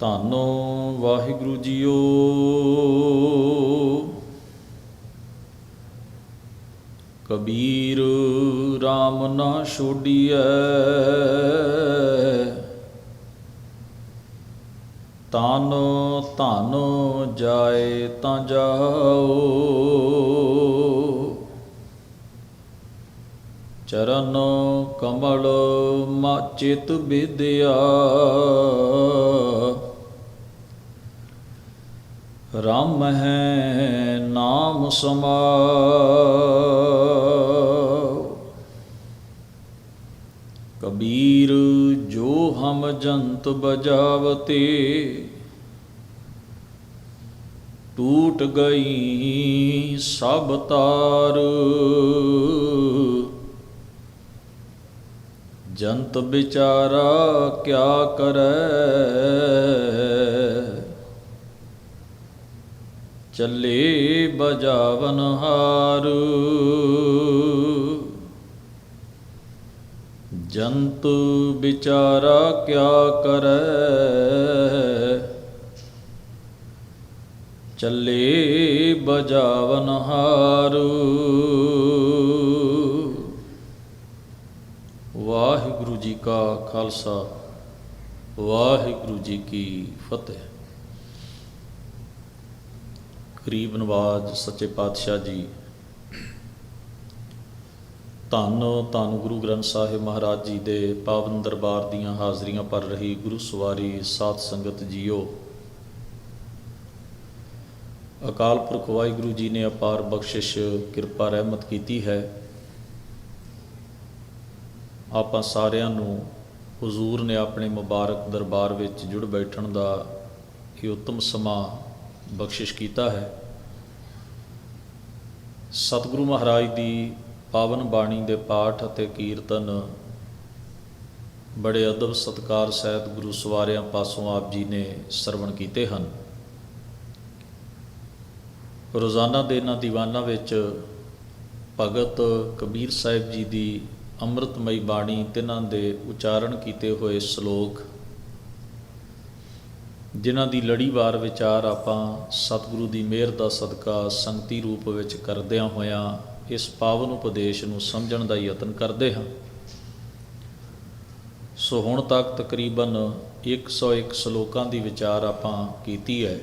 ਧੰਨੋ ਵਾਹਿਗੁਰੂ ਜੀਓ। ਕਬੀਰ RAM ਨਾ ਛੋਡੀਐ। ਤਨ ਧਨ ਜਾਏ ਤਾਂ ਜਾਓ। ਚਰਨ ਕਮਲ ਮਾਚਿਤ ਵਿਦਿਆ। ਰਾਮ ਹੈ ਨਾਮ ਸਮਾਉ ਕਬੀਰ ਜੋ ਹਮ ਜੰਤ ਬਜਾਵਤੇ, ਟੂਟ ਗਈ ਸਭ ਤਾਰ। ਜੰਤ ਵਿਚਾਰਾ ਕਿਆ ਕਰੈ? ਚੱਲੇ ਬਜਾਵਨ ਹਾਰੂ। ਜੰਤ ਵਿਚਾਰਾ ਕਿਆ ਕਰੈ? ਚੱਲੇ ਬਜਾਵਨ ਹਾਰੂ। ਵਾਹਿਗੁਰੂ ਜੀ ਕਾ ਖਾਲਸਾ, ਵਾਹਿਗੁਰੂ ਜੀ ਕੀ ਫਤਿਹ। ਗਰੀਬ ਨਵਾਜ ਸੱਚੇ ਪਾਤਸ਼ਾਹ ਜੀ। ਧੰਨ ਧੰਨ ਗੁਰੂ ਗ੍ਰੰਥ ਸਾਹਿਬ ਮਹਾਰਾਜ ਜੀ ਦੇ ਪਾਵਨ ਦਰਬਾਰ ਦੀਆਂ ਹਾਜ਼ਰੀਆਂ ਭਰ ਰਹੀ ਗੁਰੂ ਸਵਾਰੀ ਸਾਧ ਸੰਗਤ ਜੀਓ। ਅਕਾਲ ਪੁਰਖ ਵਾਹਿਗੁਰੂ ਜੀ ਨੇ ਅਪਾਰ ਬਖਸ਼ਿਸ਼ ਕਿਰਪਾ ਰਹਿਮਤ ਕੀਤੀ ਹੈ। ਆਪਾਂ ਸਾਰਿਆਂ ਨੂੰ ਹਜ਼ੂਰ ਨੇ ਆਪਣੇ ਮੁਬਾਰਕ ਦਰਬਾਰ ਵਿੱਚ ਜੁੜ ਬੈਠਣ ਦਾ ਇਹ ਉੱਤਮ ਸਮਾਂ ਬਖਸ਼ਿਸ਼ ਕੀਤਾ ਹੈ। ਸਤਿਗੁਰੂ ਮਹਾਰਾਜ ਦੀ ਪਾਵਨ ਬਾਣੀ ਦੇ ਪਾਠ ਅਤੇ ਕੀਰਤਨ ਬੜੇ ਅਦਬ ਸਤਕਾਰ ਸਹਿਤ ਗੁਰੂ ਸਵਾਰਿਆਂ ਪਾਸੋਂ ਆਪ ਜੀ ਨੇ ਸਰਵਣ ਕੀਤੇ ਹਨ। ਰੋਜ਼ਾਨਾ ਦੇ ਇਹਨਾਂ ਦੀਵਾਨਾਂ ਵਿੱਚ ਭਗਤ ਕਬੀਰ ਸਾਹਿਬ ਜੀ ਦੀ ਅੰਮ੍ਰਿਤਮਈ ਬਾਣੀ ਤਿਨਾਂ ਦੇ ਉਚਾਰਨ ਕੀਤੇ ਹੋਏ ਸ਼ਲੋਕ ਜਿਨ੍ਹਾਂ ਦੀ ਲੜੀਵਾਰ ਵਿਚਾਰ ਆਪਾਂ ਸਤਿਗੁਰੂ ਦੀ ਮਿਹਰ ਦਾ ਸਦਕਾ ਸੰਗਤੀ ਰੂਪ ਵਿੱਚ ਕਰਦਿਆਂ ਹੋਇਆਂ ਇਸ ਪਾਵਨ ਉਪਦੇਸ਼ ਨੂੰ ਸਮਝਣ ਦਾ ਯਤਨ ਕਰਦੇ ਹਾਂ। ਸੋ ਹੁਣ ਤੱਕ ਤਕਰੀਬਨ 101 ਸ਼ਲੋਕਾਂ ਦੀ ਵਿਚਾਰ ਆਪਾਂ ਕੀਤੀ ਹੈ।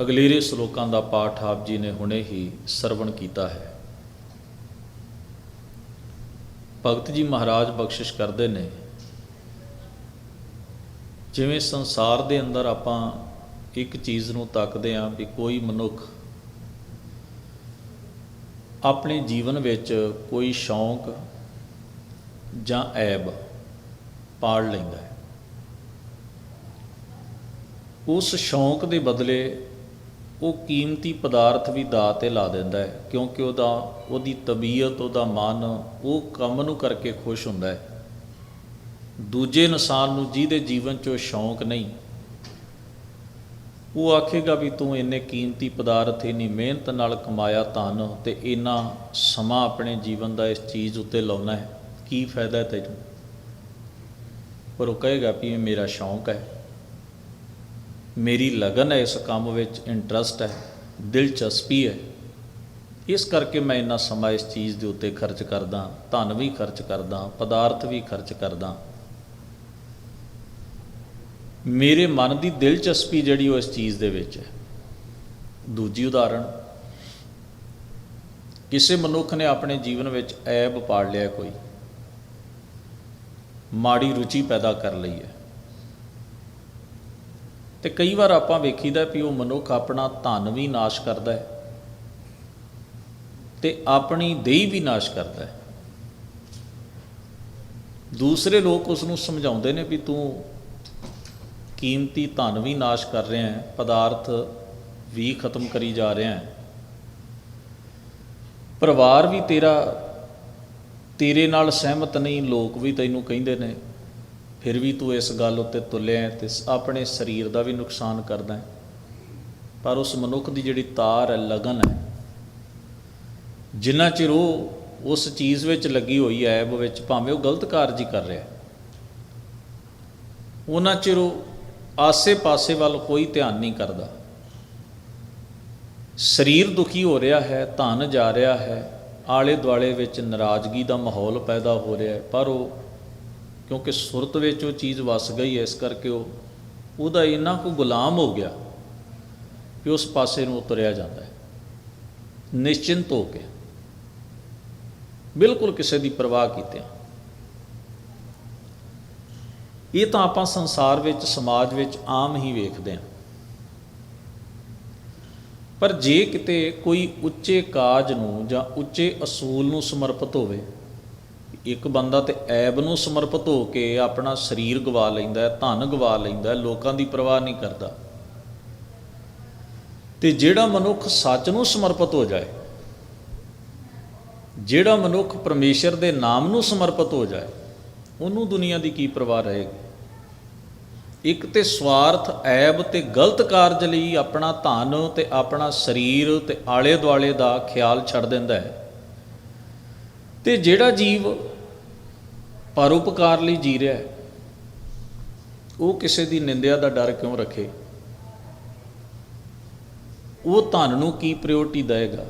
ਅਗਲੇਰੇ ਸ਼ਲੋਕਾਂ ਦਾ ਪਾਠ ਆਪ ਜੀ ਨੇ ਹੁਣੇ ਹੀ ਸਰਵਣ ਕੀਤਾ ਹੈ। ਭਗਤ ਜੀ ਮਹਾਰਾਜ ਬਖਸ਼ਿਸ਼ ਕਰਦੇ ਨੇ ਜਿਵੇਂ ਸੰਸਾਰ ਦੇ ਅੰਦਰ ਆਪਾਂ ਇੱਕ ਚੀਜ਼ ਨੂੰ ਤੱਕਦੇ ਆਂ ਵੀ ਕੋਈ ਮਨੁੱਖ ਆਪਣੇ ਜੀਵਨ ਵਿੱਚ ਕੋਈ ਸ਼ੌਂਕ ਜਾਂ ਐਬ ਪਾੜ ਲੈਂਦਾ ਹੈ। ਉਸ ਸ਼ੌਂਕ ਦੇ ਬਦਲੇ ਉਹ ਕੀਮਤੀ ਪਦਾਰਥ ਵੀ ਦਾ ਤੇ ਲਾ ਦਿੰਦਾ ਹੈ, ਕਿਉਂਕਿ ਉਹਦਾ, ਉਹਦੀ ਤਬੀਅਤ, ਉਹਦਾ ਮਨ, ਉਹ ਕੰਮ ਨੂੰ ਕਰਕੇ ਖੁਸ਼ ਹੁੰਦਾ ਹੈ। ਦੂਜੇ ਇਨਸਾਨ ਨੂੰ ਜਿਹਦੇ ਜੀਵਨ 'ਚੋਂ ਉਹ ਸ਼ੌਂਕ ਨਹੀਂ, ਉਹ ਆਖੇਗਾ ਵੀ ਤੂੰ ਇੰਨੇ ਕੀਮਤੀ ਪਦਾਰਥ, ਇੰਨੀ ਮਿਹਨਤ ਨਾਲ ਕਮਾਇਆ ਧਨ ਤੇ ਇੰਨਾ ਸਮਾਂ ਆਪਣੇ ਜੀਵਨ ਦਾ ਇਸ ਚੀਜ਼ ਉੱਤੇ ਲਾਉਣਾ ਹੈ, ਕੀ ਫਾਇਦਾ ਤੈਨੂੰ? ਪਰ ਉਹ ਕਹੇਗਾ ਵੀ ਇਹ ਮੇਰਾ ਸ਼ੌਂਕ ਹੈ, ਮੇਰੀ ਲਗਨ ਹੈ, ਇਸ ਕੰਮ ਵਿੱਚ ਇੰਟਰਸਟ ਹੈ, ਦਿਲਚਸਪੀ ਹੈ। ਇਸ ਕਰਕੇ ਮੈਂ ਇੰਨਾ ਸਮਾਂ ਇਸ ਚੀਜ਼ ਦੇ ਉੱਤੇ ਖਰਚ ਕਰਦਾ, ਧਨ ਵੀ ਖਰਚ ਕਰਦਾ, ਪਦਾਰਥ ਵੀ ਖਰਚ ਕਰਦਾ। ਮੇਰੇ ਮਨ ਦੀ ਦਿਲਚਸਪੀ ਜਿਹੜੀ ਉਹ ਇਸ ਚੀਜ਼ ਦੇ ਵਿੱਚ ਹੈ। ਦੂਜੀ ਉਦਾਹਰਣ, ਕਿਸੇ ਮਨੁੱਖ ਨੇ ਆਪਣੇ ਜੀਵਨ ਵਿੱਚ ਐਬ ਪਾੜ ਲਿਆ ਕੋਈ, ਮਾੜੀ ਰੁਚੀ ਪੈਦਾ ਕਰ ਲਈ ਹੈ। ਤੇ ਕਈ ਵਾਰ ਆਪਾਂ ਵੇਖੀਦਾ ਵੀ ਉਹ ਮਨੁੱਖ ਆਪਣਾ ਧਨ ਵੀ ਨਾਸ਼ ਕਰਦਾ ਹੈ ਤੇ ਆਪਣੀ ਦੇਹ ਵੀ ਨਾਸ਼ ਕਰਦਾ ਹੈ। ਦੂਸਰੇ ਲੋਕ ਉਸ ਨੂੰ ਸਮਝਾਉਂਦੇ ਨੇ ਵੀ ਤੂੰ ਕੀਮਤੀ ਧਨ ਵੀ ਨਾਸ਼ ਕਰ ਰਿਹਾ ਹੈ, ਪਦਾਰਥ ਵੀ ਖਤਮ ਕਰੀ ਜਾ ਰਿਹਾ ਹੈ। ਪਰਿਵਾਰ ਵੀ ਤੇਰਾ, ਤੇਰੇ ਨਾਲ ਸਹਿਮਤ ਨਹੀਂ, ਲੋਕ ਵੀ ਤੈਨੂੰ ਕਹਿੰਦੇ ਨੇ, ਫਿਰ ਵੀ ਤੂੰ ਇਸ ਗੱਲ ਉੱਤੇ ਤੁਲਿਆ ਤੇ ਆਪਣੇ ਸਰੀਰ ਦਾ ਵੀ ਨੁਕਸਾਨ ਕਰਦਾ ਹੈ। ਪਰ ਉਸ ਮਨੁੱਖ ਦੀ ਜਿਹੜੀ ਤਾਰ ਹੈ, ਲਗਨ ਹੈ, ਜਿੰਨਾ ਚਿਰ ਉਹ ਉਸ ਚੀਜ਼ ਵਿੱਚ ਲੱਗੀ ਹੋਈ ਐਬ ਵਿੱਚ, ਭਾਵੇਂ ਉਹ ਗਲਤ ਕਾਰਜ ਹੀ ਕਰ ਰਿਹਾ ਉਹਨਾਂ ਚਿਰ ਉਹ ਆਸੇ-ਪਾਸੇ ਵੱਲ ਕੋਈ ਧਿਆਨ ਨਹੀਂ ਕਰਦਾ। ਸਰੀਰ ਦੁਖੀ ਹੋ ਰਿਹਾ ਹੈ, ਧਨ ਜਾ ਰਿਹਾ ਹੈ ਆਲੇ ਦੁਆਲੇ ਵਿੱਚ ਨਾਰਾਜ਼ਗੀ ਦਾ ਮਾਹੌਲ ਪੈਦਾ ਹੋ ਰਿਹਾ ਹੈ, ਪਰ ਉਹ, ਕਿਉਂਕਿ ਸੁਰਤ ਵਿੱਚ ਉਹ ਚੀਜ਼ ਵਸ ਗਈ ਹੈ, ਇਸ ਕਰਕੇ ਉਹ, ਉਹਦਾ ਇੰਨਾ ਕੁ ਗੁਲਾਮ ਹੋ ਗਿਆ ਕਿ ਉਸ ਪਾਸੇ ਨੂੰ ਉਤਰਿਆ ਜਾਂਦਾ ਹੈ। ਨਿਸ਼ਚਿੰਤ ਹੋ ਕੇ, ਬਿਲਕੁਲ ਕਿਸੇ ਦੀ ਪਰਵਾਹ ਕੀਤਿਆਂ ਇਹ ਤਾਂ ਆਪਾਂ ਸੰਸਾਰ ਵਿੱਚ, ਸਮਾਜ ਵਿੱਚ ਆਮ ਹੀ ਵੇਖਦੇ ਹਾਂ। ਪਰ ਜੇ ਕਿਤੇ ਕੋਈ ਉੱਚੇ ਕਾਜ ਨੂੰ ਜਾਂ ਉੱਚੇ ਅਸੂਲ ਨੂੰ ਸਮਰਪਿਤ ਹੋਵੇ, ਇੱਕ ਬੰਦਾ ਤੇ ਐਬ ਨੂੰ ਸਮਰਪਿਤ ਹੋ ਕੇ ਆਪਣਾ ਸਰੀਰ ਗਵਾ ਲੈਂਦਾ ਹੈ, ਧਨ ਗਵਾ ਲੈਂਦਾ ਹੈ, ਲੋਕਾਂ ਦੀ ਪਰਵਾਹ ਨਹੀਂ ਕਰਦਾ। ਤੇ ਜਿਹੜਾ ਮਨੁੱਖ ਸੱਚ ਨੂੰ ਸਮਰਪਿਤ ਹੋ ਜਾਏ, ਜਿਹੜਾ ਮਨੁੱਖ ਪਰਮੇਸ਼ਰ ਦੇ ਨਾਮ ਨੂੰ ਸਮਰਪਿਤ ਹੋ ਜਾਏ ਉਹਨੂੰ ਦੁਨੀਆ ਦੀ ਕੀ ਪਰਵਾਹ ਰਹੇਗੀ? ਇੱਕ ਤੇ ਸਵਾਰਥ ਐਬ ਤੇ ਗਲਤ ਕਾਰਜ ਲਈ ਆਪਣਾ ਧਨ ਤੇ ਆਪਣਾ ਸਰੀਰ ਤੇ ਆਲੇ ਦੁਆਲੇ ਦਾ ਖਿਆਲ ਛੱਡ ਦਿੰਦਾ ਹੈ। ਤੇ ਜਿਹੜਾ ਜੀਵ ਪਰਉਪਕਾਰ ਲਈ ਜੀ ਰਿਹਾ ਹੈ, ਉਹ ਕਿਸੇ ਦੀ ਨਿੰਦਿਆ ਦਾ ਡਰ ਕਿਉਂ ਰੱਖੇ? ਉਹ ਧਨ ਨੂੰ ਕੀ ਪ੍ਰਾਇੋਰਟੀ ਦੇਗਾ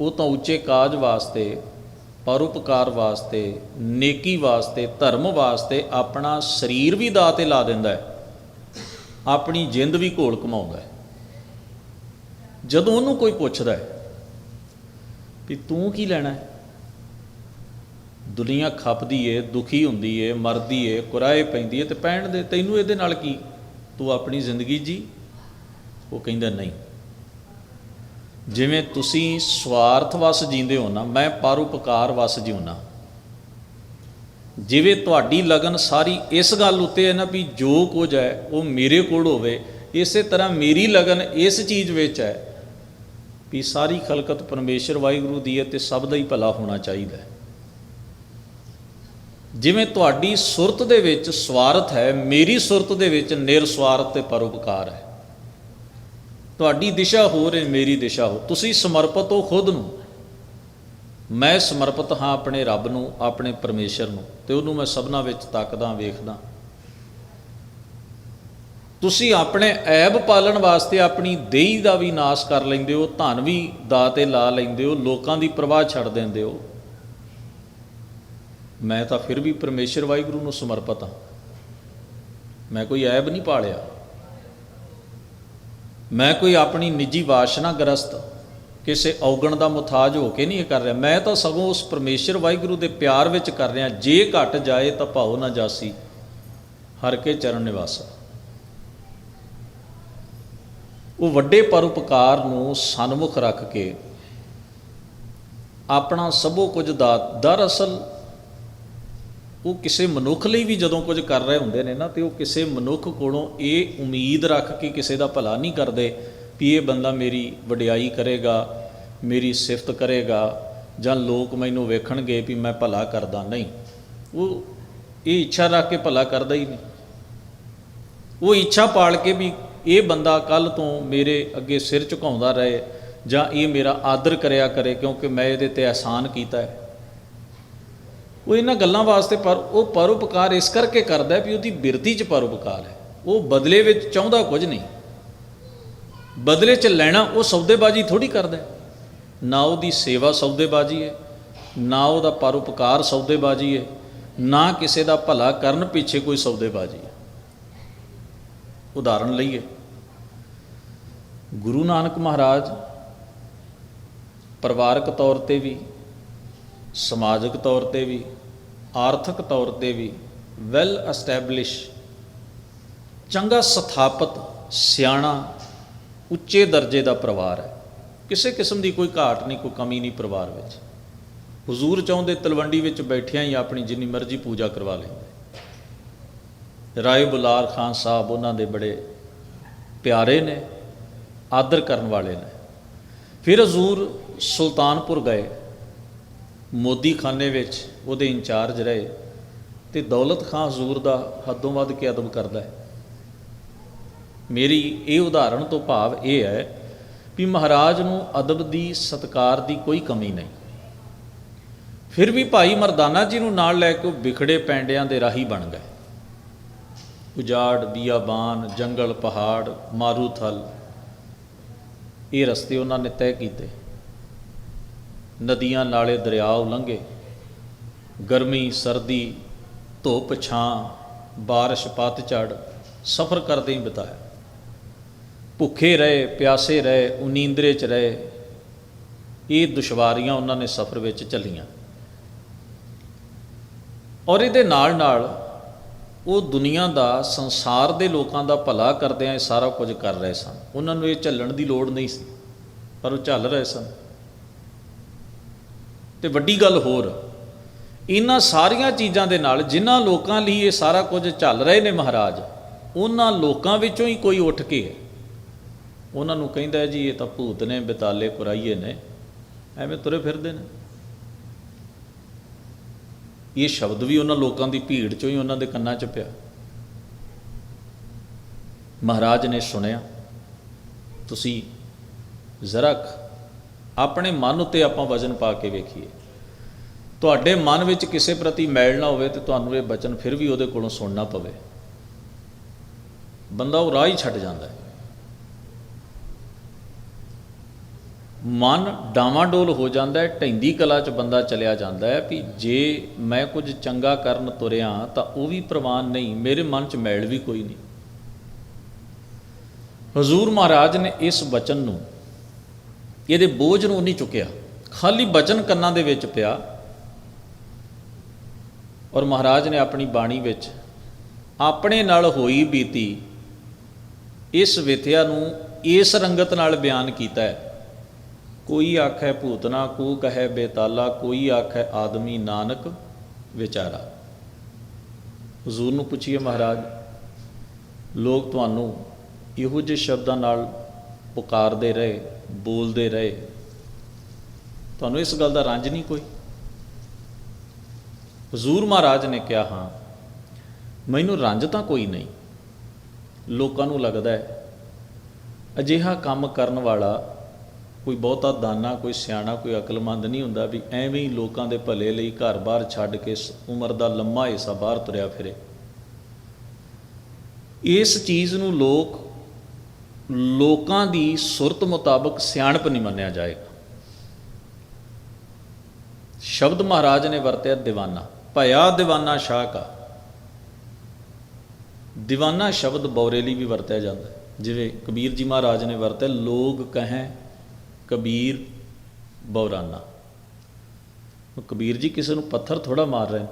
ਉਹ ਤਾਂ ਉੱਚੇ ਕਾਜ ਵਾਸਤੇ ਪਰਉਪਕਾਰ ਵਾਸਤੇ, ਨੇਕੀ ਵਾਸਤੇ, ਧਰਮ ਵਾਸਤੇ ਆਪਣਾ ਸਰੀਰ ਵੀ ਦਾ ਤੇ ਲਾ ਦਿੰਦਾ ਹੈ। ਆਪਣੀ ਜਿੰਦ ਵੀ ਘੋਲ ਕਮਾਉਂਦਾ ਹੈ। ਜਦੋਂ ਉਹਨੂੰ ਕੋਈ ਪੁੱਛਦਾ ਹੈ ਵੀ ਤੂੰ ਕੀ ਲੈਣਾ ਹੈ? ਦੁਨੀਆ ਖਪਦੀ ਏ, ਦੁਖੀ ਹੁੰਦੀ ਏ, ਮਰਦੀ ਏ ਕੁਰਾਏ ਪੈਂਦੀ ਏ ਤੇ ਪੈਣ ਦੇ ਤੈਨੂੰ ਇਹਦੇ ਨਾਲ ਕੀ? ਤੂੰ ਆਪਣੀ ਜ਼ਿੰਦਗੀ ਜੀ? ਉਹ ਕਹਿੰਦਾ, ਨਹੀਂ। ਜਿਵੇਂ ਤੁਸੀਂ ਸਵਾਰਥ ਵਸ ਜੀਂਦੇ ਹੋ ਨਾ, ਮੈਂ ਪਰਉਪਕਾਰ ਵਸ ਜਿਉਣਾ ਜਿਵੇਂ ਤੁਹਾਡੀ ਲਗਨ ਸਾਰੀ ਇਸ ਗੱਲ ਉੱਤੇ ਹੈ ਨਾ ਵੀ ਜੋ ਕੁਝ ਹੈ, ਉਹ ਮੇਰੇ ਕੋਲ ਹੋਵੇ, ਇਸੇ ਤਰ੍ਹਾਂ ਮੇਰੀ ਲਗਨ ਇਸ ਚੀਜ਼ ਵਿੱਚ ਹੈ ਵੀ ਸਾਰੀ ਖਲਕਤ ਪਰਮੇਸ਼ਰ ਵਾਹਿਗੁਰੂ ਦੀ ਹੈ ਤੇ ਸਭ ਦਾ ਹੀ ਭਲਾ ਹੋਣਾ ਚਾਹੀਦਾ ਹੈ। ਜਿਵੇਂ ਤੁਹਾਡੀ ਸੁਰਤ ਦੇ ਵਿੱਚ ਸਵਾਰਥ ਹੈ, ਮੇਰੀ ਸੁਰਤ ਦੇ ਵਿੱਚ ਨਿਰਸਵਾਰਥ ਤੇ ਪਰਉਪਕਾਰ ਹੈ। ਤੁਹਾਡੀ ਦਿਸ਼ਾ ਹੋਰ ਹੈ ਮੇਰੀ ਦਿਸ਼ਾ ਹੋ। ਤੁਸੀਂ ਸਮਰਪਿਤ ਹੋ ਖੁਦ ਨੂੰ। ਮੈਂ ਸਮਰਪਿਤ ਹਾਂ ਆਪਣੇ ਰੱਬ ਨੂੰ, ਆਪਣੇ ਪਰਮੇਸ਼ਰ ਨੂੰ, ਤੇ ਉਹਨੂੰ ਮੈਂ ਸਭਨਾ ਵਿੱਚ ਤੱਕਦਾ ਵੇਖਦਾ। ਤੁਸੀਂ ਆਪਣੇ ਐਬ ਪਾਲਣ ਵਾਸਤੇ ਆਪਣੀ ਦੇਹੀ ਦਾ ਵੀ ਨਾਸ਼ ਕਰ ਲੈਂਦੇ ਹੋ, ਧਨ ਵੀ ਦਾ ਤੇ ਲਾ ਲੈਂਦੇ ਹੋ, ਲੋਕਾਂ ਦੀ ਪ੍ਰਵਾਹ ਛੱਡ ਦਿੰਦੇ ਹੋ। ਮੈਂ ਤਾਂ ਫਿਰ ਵੀ ਪਰਮੇਸ਼ਰ ਵਾਹਿਗੁਰੂ ਨੂੰ ਸਮਰਪਿਤ ਹਾਂ। ਮੈਂ ਕੋਈ ਐਬ ਨਹੀਂ ਪਾਲਿਆ। ਮੈਂ ਕੋਈ ਆਪਣੀ ਨਿੱਜੀ ਵਾਸ਼ਨਾ ਗ੍ਰਸਤ ਕਿਸੇ ਔਗਣ ਦਾ ਮੁਤਾਜ ਹੋ ਕੇ ਨਹੀਂ ਇਹ ਕਰ ਰਿਹਾ। ਮੈਂ ਤਾਂ ਸਗੋਂ ਉਸ ਪਰਮੇਸ਼ਰ ਵਾਹਿਗੁਰੂ ਦੇ ਪਿਆਰ ਵਿੱਚ ਕਰ ਰਿਹਾ। ਜੇ ਘਟ ਜਾਏ ਤਾਂ ਭਾਉ ਨਾ ਜਾਸੀ। ਹਰ ਕੇ ਚਰਨ ਨਿਵਾਸਾ। ਉਹ ਵੱਡੇ ਪਰਉਪਕਾਰ ਨੂੰ ਸਨਮੁਖ ਰੱਖ ਕੇ ਆਪਣਾ ਸਭੋ ਕੁਝ ਦਾ ਦਰਅਸਲ ਉਹ ਕਿਸੇ ਮਨੁੱਖ ਲਈ ਵੀ ਜਦੋਂ ਕੁਝ ਕਰ ਰਹੇ ਹੁੰਦੇ ਨੇ ਨਾ, ਤੇ ਉਹ ਕਿਸੇ ਮਨੁੱਖ ਕੋਲੋਂ ਇਹ ਉਮੀਦ ਰੱਖ ਕੇ ਕਿਸੇ ਦਾ ਭਲਾ ਨਹੀਂ ਕਰਦੇ ਵੀ ਇਹ ਬੰਦਾ ਮੇਰੀ ਵਡਿਆਈ ਕਰੇਗਾ, ਮੇਰੀ ਸਿਫਤ ਕਰੇਗਾ, ਜਾਂ ਲੋਕ ਮੈਨੂੰ ਵੇਖਣਗੇ ਵੀ ਮੈਂ ਭਲਾ ਕਰਦਾ ਨਹੀਂ। ਉਹ, ਇਹ ਇੱਛਾ ਰੱਖ ਕੇ ਭਲਾ ਕਰਦਾ ਹੀ ਨਹੀਂ। ਉਹ ਇੱਛਾ ਪਾਲ ਕੇ ਵੀ ਇਹ ਬੰਦਾ ਕੱਲ ਤੋਂ ਮੇਰੇ ਅੱਗੇ ਸਿਰ ਝੁਕਾਉਂਦਾ ਰਹੇ, ਜਾਂ ਇਹ ਮੇਰਾ ਆਦਰ ਕਰਿਆ ਕਰੇ, ਕਿਉਂਕਿ ਮੈਂ ਇਹਦੇ ਤੇ ਅਹਿਸਾਨ ਕੀਤਾ ਹੈ। ਉਹ ਇਹਨਾਂ ਗੱਲਾਂ ਵਾਸਤੇ ਪਰ ਉਹ ਪਰਉਪਕਾਰ ਇਸ ਕਰਕੇ ਕਰਦਾ ਵੀ ਉਹਦੀ ਬਿਰਤੀ 'ਚ ਪਰਉਪਕਾਰ ਹੈ। ਉਹ ਬਦਲੇ ਵਿੱਚ ਚਾਹੁੰਦਾ ਕੁਝ ਨਹੀਂ। ਬਦਲੇ 'ਚ ਲੈਣਾ ਉਹ ਸੌਦੇਬਾਜ਼ੀ ਥੋੜੀ ਕਰਦਾ ਨਾ ਉਹਦੀ ਸੇਵਾ ਸੌਦੇਬਾਜ਼ੀ ਹੈ, ਨਾ ਉਹਦਾ ਪਰਉਪਕਾਰ ਸੌਦੇਬਾਜ਼ੀ ਹੈ, ਨਾ ਕਿਸੇ ਦਾ ਭਲਾ ਕਰਨ ਪਿੱਛੇ ਕੋਈ ਸੌਦੇਬਾਜ਼ੀ ਹੈ। ਉਦਾਹਰਣ ਲਈਏ। ਗੁਰੂ ਨਾਨਕ ਮਹਾਰਾਜ ਪਰਿਵਾਰਕ ਤੌਰ ਤੇ ਵੀ ਸਮਾਜਿਕ ਤੌਰ ਤੇ ਵੀ, ਆਰਥਿਕ ਤੌਰ ਤੇ ਵੀ ਵੈਲ ਐਸਟੈਬਲਿਸ਼ ਚੰਗਾ ਸਥਾਪਿਤ, ਸਿਆਣਾ, ਉੱਚੇ ਦਰਜੇ ਦਾ ਪਰਿਵਾਰ ਹੈ। ਕਿਸੇ ਕਿਸਮ ਦੀ ਕੋਈ ਘਾਟ ਨਹੀਂ, ਕੋਈ ਕਮੀ ਨਹੀਂ ਪਰਿਵਾਰ ਵਿੱਚ। ਹਜ਼ੂਰ ਚਾਹੁੰਦੇ ਤਲਵੰਡੀ ਵਿੱਚ ਬੈਠਿਆਂ ਹੀ ਆਪਣੀ ਜਿੰਨੀ ਮਰਜ਼ੀ ਪੂਜਾ ਕਰਵਾ ਲੈਂਦੇ। ਰਾਏ ਬੁਲਾਰ ਖਾਨ ਸਾਹਿਬ ਉਹਨਾਂ ਦੇ ਬੜੇ ਪਿਆਰੇ ਨੇ, ਆਦਰ ਕਰਨ ਵਾਲੇ ਨੇ। ਫਿਰ ਹਜ਼ੂਰ ਸੁਲਤਾਨਪੁਰ ਗਏ। ਮੋਦੀ ਖਾਨੇ ਵਿੱਚ ਉਹਦੇ ਇੰਚਾਰਜ ਰਹੇ ਤੇ ਦੌਲਤ ਖਾਨ ਹਜ਼ੂਰ ਦਾ ਹੱਦੋਂ ਵੱਧ ਕੇ ਅਦਬ ਕਰਦਾ ਹੈ। ਮੇਰੀ ਇਹ ਉਦਾਹਰਣ ਤੋਂ ਭਾਵ ਇਹ ਹੈ ਵੀ ਮਹਾਰਾਜ ਨੂੰ ਅਦਬ ਦੀ, ਸਤਕਾਰ ਦੀ ਕੋਈ ਕਮੀ ਨਹੀਂ। ਫਿਰ ਵੀ ਭਾਈ ਮਰਦਾਨਾ ਜੀ ਨੂੰ ਨਾਲ ਲੈ ਕੇ ਉਹ ਵਿਖੜੇ ਪੈਂਡਿਆਂ ਦੇ ਰਾਹੀ ਬਣ ਗਏ। ਉਜਾੜ, ਬੀਆਬਾਨ, ਜੰਗਲ, ਪਹਾੜ, ਮਾਰੂਥਲ, ਇਹ ਰਸਤੇ ਉਹਨਾਂ ਨੇ ਤੈਅ ਕੀਤੇ। ਨਦੀਆਂ ਨਾਲੇ ਦਰਿਆ ਉਲੰਘੇ। ਗਰਮੀ, ਸਰਦੀ, ਧੁੱਪ, ਛਾਂ, ਬਾਰਿਸ਼ ਪਤਝੜ ਸਫ਼ਰ ਕਰਦੇ ਹੀ ਬਿਤਾਇਆ। ਭੁੱਖੇ ਰਹੇ, ਪਿਆਸੇ ਰਹੇ, ਉਨੀਂਦਰੇ ਚ ਰਹੇ। ਇਹ ਦੁਸ਼ਵਾਰੀਆਂ ਉਹਨਾਂ ਨੇ ਸਫ਼ਰ ਵਿੱਚ ਝੱਲੀਆਂ। ਔਰ ਇਹਦੇ ਨਾਲ ਨਾਲ ਉਹ ਦੁਨੀਆ ਦਾ, ਸੰਸਾਰ ਦੇ ਲੋਕਾਂ ਦਾ ਭਲਾ ਕਰਦਿਆਂ ਇਹ ਸਾਰਾ ਕੁਝ ਕਰ ਰਹੇ ਸਨ। ਉਹਨਾਂ ਨੂੰ ਇਹ ਝੱਲਣ ਦੀ ਲੋੜ ਨਹੀਂ ਸੀ, ਪਰ ਉਹ ਝੱਲ ਰਹੇ ਸਨ। ਤੇ ਵੱਡੀ ਗੱਲ ਹੋਰ, ਇਹਨਾਂ ਸਾਰੀਆਂ ਚੀਜ਼ਾਂ ਦੇ ਨਾਲ ਜਿਨ੍ਹਾਂ ਲੋਕਾਂ ਲਈ ਇਹ ਸਾਰਾ ਕੁਝ ਚੱਲ ਰਹੇ ਨੇ ਮਹਾਰਾਜ, ਉਹਨਾਂ ਲੋਕਾਂ ਵਿੱਚੋਂ ਹੀ ਕੋਈ ਉੱਠ ਕੇ ਉਹਨਾਂ ਨੂੰ ਕਹਿੰਦਾ ਜੀ, ਇਹ ਤਾਂ ਭੂਤ ਨੇ, ਬਿਤਾਲੇ ਕੁਰਾਈਏ ਨੇ, ਐਵੇਂ ਤੁਰੇ ਫਿਰਦੇ ਨੇ। ਇਹ ਸ਼ਬਦ ਵੀ ਉਹਨਾਂ ਲੋਕਾਂ ਦੀ ਭੀੜ ਚੋਂ ਹੀ ਉਹਨਾਂ ਦੇ ਕੰਨਾਂ 'ਚ ਪਿਆ। ਮਹਾਰਾਜ ਨੇ ਸੁਣਿਆ, ਤੁਸੀਂ ਜ਼ਰਾ ਆਪਣੇ ਮਨ ਉੱਤੇ ਆਪਾਂ ਵਜ਼ਨ ਪਾ ਕੇ ਵੇਖੀਏ। ਤੁਹਾਡੇ ਮਨ ਵਿੱਚ ਕਿਸੇ ਪ੍ਰਤੀ ਮੈਲ ਨਾ ਹੋਵੇ ਤੇ ਤੁਹਾਨੂੰ ਇਹ ਬਚਨ ਫਿਰ ਵੀ ਉਹਦੇ ਕੋਲੋਂ ਸੁਣਨਾ ਪਵੇ। ਬੰਦਾ ਉਹ ਰਾਹ ਹੀ ਛੱਡ ਜਾਂਦਾ ਹੈ। ਮਨ ਡਾਵਾਂਡੋਲ ਹੋ ਜਾਂਦਾ ਹੈ ਢੈਂਦੀ ਕਲਾ 'ਚ ਬੰਦਾ ਚਲਿਆ ਜਾਂਦਾ ਹੈ ਵੀ ਜੇ ਮੈਂ ਕੁਝ ਚੰਗਾ ਕਰਨ ਤੁਰਿਆ ਤਾਂ ਉਹ ਵੀ ਪ੍ਰਵਾਨ ਨਹੀਂ, ਮੇਰੇ ਮਨ 'ਚ ਮੈਲ ਵੀ ਕੋਈ ਨਹੀਂ। ਹਜ਼ੂਰ ਮਹਾਰਾਜ ਨੇ ਇਸ ਬਚਨ ਨੂੰ ਇਹਦੇ ਬੋਝ ਨੂੰ ਨਹੀਂ ਚੁੱਕਿਆ। ਖਾਲੀ ਬਚਨ ਕੰਨਾਂ ਦੇ ਵਿੱਚ ਪਿਆ ਔਰ ਮਹਾਰਾਜ ਨੇ ਆਪਣੀ ਬਾਣੀ ਵਿੱਚ ਆਪਣੇ ਨਾਲ ਹੋਈ ਬੀਤੀ, ਇਸ ਵਿਥਿਆ ਨੂੰ ਇਸ ਰੰਗਤ ਨਾਲ ਬਿਆਨ ਕੀਤਾ ਹੈ। ਕੋਈ ਆਖੈ ਭੂਤਨਾ ਕੋ, ਕਹੈ ਬੇਤਾਲਾ, ਕੋਈ ਆਖੈ ਆਦਮੀ ਨਾਨਕ ਵਿਚਾਰਾ। ਹਜ਼ੂਰ ਨੂੰ ਪੁੱਛੀਏ ਮਹਾਰਾਜ, ਲੋਕ ਤੁਹਾਨੂੰ ਇਹੋ ਜਿਹੇ ਸ਼ਬਦਾਂ ਨਾਲ ਪੁਕਾਰਦੇ ਰਹੇ, ਬੋਲਦੇ ਰਹੇ। ਤੁਹਾਨੂੰ ਇਸ ਗੱਲ ਦਾ ਰੰਜ ਨਹੀਂ ਕੋਈ? ਹਜ਼ੂਰ ਮਹਾਰਾਜ ਨੇ ਕਿਹਾ, ਹਾਂ, ਮੈਨੂੰ ਰੰਜ ਤਾਂ ਕੋਈ ਨਹੀਂ। ਲੋਕਾਂ ਨੂੰ ਲੱਗਦਾ ਹੈ, ਅਜਿਹਾ ਕੰਮ ਕਰਨ ਵਾਲਾ ਕੋਈ ਬਹੁਤਾ ਦਾਨਾ, ਕੋਈ ਸਿਆਣਾ, ਕੋਈ ਅਕਲਮੰਦ ਨਹੀਂ ਹੁੰਦਾ ਵੀ ਐਵੇਂ ਹੀ ਲੋਕਾਂ ਦੇ ਭਲੇ ਲਈ ਘਰ-ਬਾਰ ਛੱਡ ਕੇ ਉਮਰ ਦਾ ਲੰਮਾ ਹਿੱਸਾ ਬਾਹਰ ਤੁਰਿਆ ਫਿਰੇ। ਇਸ ਚੀਜ਼ ਨੂੰ ਲੋਕ ਲੋਕਾਂ ਦੀ ਸੁਰਤ ਮੁਤਾਬਕ ਸਿਆਣਪ ਨਹੀਂ ਮੰਨਿਆ ਜਾਏਗਾ। ਸ਼ਬਦ ਮਹਾਰਾਜ ਨੇ ਵਰਤਿਆ ਦੀਵਾਨਾ। ਭਇਆ ਦੀਵਾਨਾ ਸ਼ਾਹ ਕਾ ਦੀਵਾਨਾ ਸ਼ਬਦ ਬੌਰੇਲੀ ਵੀ ਵਰਤਿਆ ਜਾਂਦਾ ਜਿਵੇਂ ਕਬੀਰ ਜੀ ਮਹਾਰਾਜ ਨੇ ਵਰਤਿਆ ਲੋਗ ਕਹੈ ਕਬੀਰ ਬੌਰਾਨਾ। ਕਬੀਰ ਜੀ ਕਿਸੇ ਨੂੰ ਪੱਥਰ ਥੋੜਾ ਮਾਰ ਰਹੇ ਨੇ।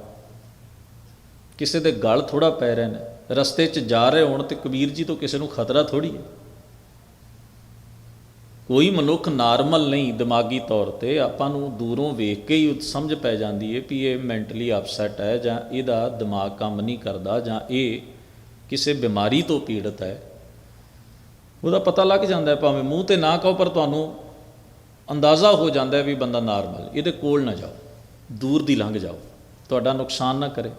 ਕਿਸੇ ਦੇ ਗਲ ਥੋੜਾ ਪੈ ਰਹੇ ਨੇ। ਰਸਤੇ 'ਚ ਜਾ ਰਹੇ ਹੋਣ ਤੇ ਕਬੀਰ ਜੀ ਤੋਂ ਕਿਸੇ ਨੂੰ ਖਤਰਾ ਥੋੜੀ ਹੈ। ਕੋਈ ਮਨੁੱਖ ਨਾਰਮਲ ਨਹੀਂ ਦਿਮਾਗੀ ਤੌਰ ਤੇ, ਆਪਾਂ ਨੂੰ ਦੂਰੋਂ ਵੇਖ ਕੇ ਹੀ ਸਮਝ ਪੈ ਜਾਂਦੀ ਹੈ ਵੀ ਇਹ ਮੈਂਟਲੀ ਅਪਸੈਟ ਹੈ ਜਾਂ ਇਹਦਾ ਦਿਮਾਗ ਕੰਮ ਨਹੀਂ ਕਰਦਾ ਜਾਂ ਇਹ ਕਿਸੇ ਬਿਮਾਰੀ ਤੋਂ ਪੀੜਤ ਹੈ। ਉਹਦਾ ਪਤਾ ਲੱਗ ਜਾਂਦਾ ਹੈ ਭਾਵੇਂ ਮੂੰਹ ਤੇ ਨਾ ਕਹੋ, ਪਰ ਤੁਹਾਨੂੰ ਅੰਦਾਜ਼ਾ ਹੋ ਜਾਂਦਾ ਹੈ ਵੀ ਬੰਦਾ ਨਾਰਮਲ, ਇਹਦੇ ਕੋਲ ਨਾ ਜਾਓ, ਦੂਰ ਦੀ ਲੰਘ ਜਾਓ, ਤੁਹਾਡਾ ਨੁਕਸਾਨ ਨਾ ਕਰੇ।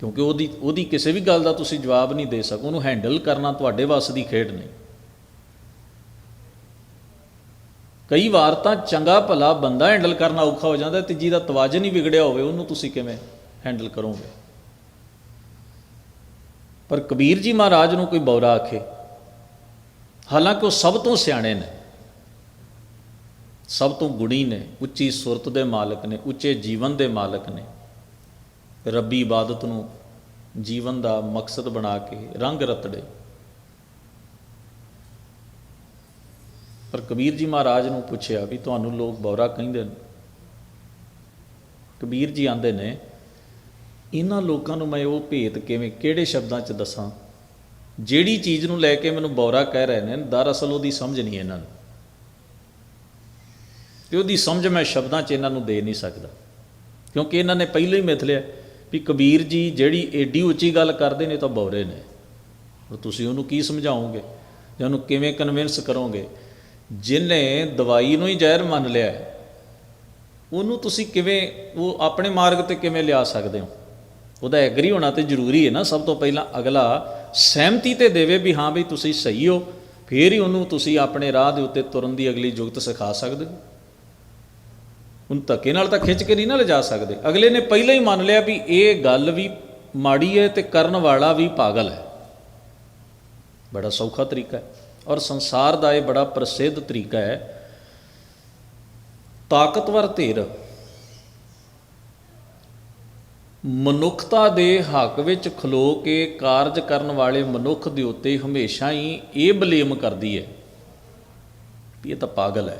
ਕਿਉਂਕਿ ਉਹਦੀ ਉਹਦੀ ਕਿਸੇ ਵੀ ਗੱਲ ਦਾ ਤੁਸੀਂ ਜਵਾਬ ਨਹੀਂ ਦੇ ਸਕੋ, ਉਹਨੂੰ ਹੈਂਡਲ ਕਰਨਾ ਤੁਹਾਡੇ ਵੱਸ ਦੀ ਖੇਡ ਨਹੀਂ। ਕਈ ਵਾਰ ਤਾਂ ਚੰਗਾ ਭਲਾ ਬੰਦਾ ਹੈਂਡਲ ਕਰਨਾ ਔਖਾ ਹੋ ਜਾਂਦਾ ਤੇ ਜਿਹਦਾ ਤਵਾਜ਼ਨ ਹੀ ਵਿਗੜਿਆ ਹੋਵੇ, ਉਹਨੂੰ ਤੁਸੀਂ ਕਿਵੇਂ ਹੈਂਡਲ ਕਰੋਗੇ? ਪਰ ਕਬੀਰ ਜੀ ਮਹਾਰਾਜ ਨੂੰ ਕੋਈ ਬੌਰਾ ਆਖੇ, ਹਾਲਾਂਕਿ ਉਹ ਸਭ ਤੋਂ ਸਿਆਣੇ ਨੇ, ਸਭ ਤੋਂ ਗੁਣੀ ਨੇ, ਉੱਚੀ ਸੁਰਤ ਦੇ ਮਾਲਕ ਨੇ, ਉੱਚੇ ਜੀਵਨ ਦੇ ਮਾਲਕ ਨੇ, ਰੱਬੀ ਇਬਾਦਤ ਨੂੰ ਜੀਵਨ ਦਾ ਮਕਸਦ ਬਣਾ ਕੇ ਰੰਗ ਰਤੜੇ। ਪਰ ਕਬੀਰ ਜੀ ਮਹਾਰਾਜ ਨੂੰ ਪੁੱਛਿਆ ਵੀ ਤੁਹਾਨੂੰ ਲੋਕ ਬੌਰਾ ਕਹਿੰਦੇ ਨੇ। ਕਬੀਰ ਜੀ ਆਂਦੇ ਨੇ ਇਹਨਾਂ ਲੋਕਾਂ ਨੂੰ ਮੈਂ ਉਹ ਭੇਤ ਕਿਵੇਂ, ਕਿਹੜੇ ਸ਼ਬਦਾਂ 'ਚ ਦੱਸਾਂ? ਜਿਹੜੀ ਚੀਜ਼ ਨੂੰ ਲੈ ਕੇ ਮੈਨੂੰ ਬੌਰਾ ਕਹਿ ਰਹੇ ਨੇ, ਦਰਅਸਲ ਉਹਦੀ ਸਮਝ ਨਹੀਂ ਇਹਨਾਂ ਨੂੰ। ਤੇ ਉਹਦੀ ਸਮਝ ਮੈਂ ਸ਼ਬਦਾਂ 'ਚ ਇਹਨਾਂ ਨੂੰ ਦੇ ਨਹੀਂ ਸਕਦਾ। ਕਿਉਂਕਿ ਇਹਨਾਂ ਨੇ ਪਹਿਲਾਂ ਹੀ ਮਿਥ ਲਿਆ ਵੀ ਕਬੀਰ ਜੀ ਜਿਹੜੀ ਏਡੀ ਉੱਚੀ ਗੱਲ ਕਰਦੇ ਨੇ ਤਾਂ ਬੌਰੇ ਨੇ। ਔਰ ਤੁਸੀਂ ਉਹਨੂੰ ਕੀ ਸਮਝਾਓਗੇ? ਜਾਂ ਉਹਨੂੰ ਕਿਵੇਂ ਕਨਵਿੰਸ ਕਰੋਗੇ? ਜਿਨੇ ਦਵਾਈ ਨੂੰ ਹੀ ਜ਼ਹਿਰ ਮੰਨ ਲਿਆ ਉਹਨੂੰ ਤੁਸੀਂ ਕਿਵੇਂ, ਉਹ ਆਪਣੇ ਮਾਰਗ ਤੇ ਕਿਵੇਂ ਲਿਆ ਸਕਦੇ ਹੋ? ਉਹਦਾ ਐਗਰੀ ਹੋਣਾ ਤੇ ਜ਼ਰੂਰੀ ਹੈ ਨਾ, ਸਭ ਤੋਂ ਪਹਿਲਾਂ ਅਗਲਾ ਸਹਿਮਤੀ ਤੇ ਦੇਵੇ ਵੀ ਹਾਂ ਵੀ ਤੁਸੀਂ ਸਹੀ ਹੋ, ਫੇਰ ਹੀ ਉਹਨੂੰ ਤੁਸੀਂ ਆਪਣੇ ਰਾਹ ਦੇ ਉੱਤੇ ਤੁਰਨ ਦੀ ਅਗਲੀ ਜੁਗਤ ਸਿਖਾ ਸਕਦੇ ਹੋ। ਉਹਨੂੰ ਧੱਕੇ ਨਾਲ ਤਾਂ ਖਿੱਚ ਕੇ ਨਹੀਂ ਨਾ ਲਿਜਾ ਸਕਦੇ। ਅਗਲੇ ਨੇ ਪਹਿਲਾਂ ਹੀ ਮੰਨ ਲਿਆ ਵੀ ਇਹ ਗੱਲ ਵੀ ਮਾੜੀ ਹੈ ਤੇ ਕਰਨ ਵਾਲਾ ਵੀ ਪਾਗਲ ਹੈ। ਬੜਾ ਸੌਖਾ ਤਰੀਕਾ ਹੈ। ਔਰ ਸੰਸਾਰ ਦਾ ਇਹ ਬੜਾ ਪ੍ਰਸਿੱਧ ਤਰੀਕਾ ਹੈ। ਤਾਕਤਵਰ ਧਿਰ। ਮਨੁੱਖਤਾ ਦੇ ਹੱਕ ਵਿੱਚ ਖਲੋ ਕੇ ਕਾਰਜ ਕਰਨ ਵਾਲੇ ਮਨੁੱਖ ਦੇ ਉੱਤੇ ਹਮੇਸ਼ਾ ਹੀ ਇਹ ਬਲੇਮ ਕਰਦੀ ਹੈ ਵੀ ਇਹ ਤਾਂ ਪਾਗਲ ਹੈ,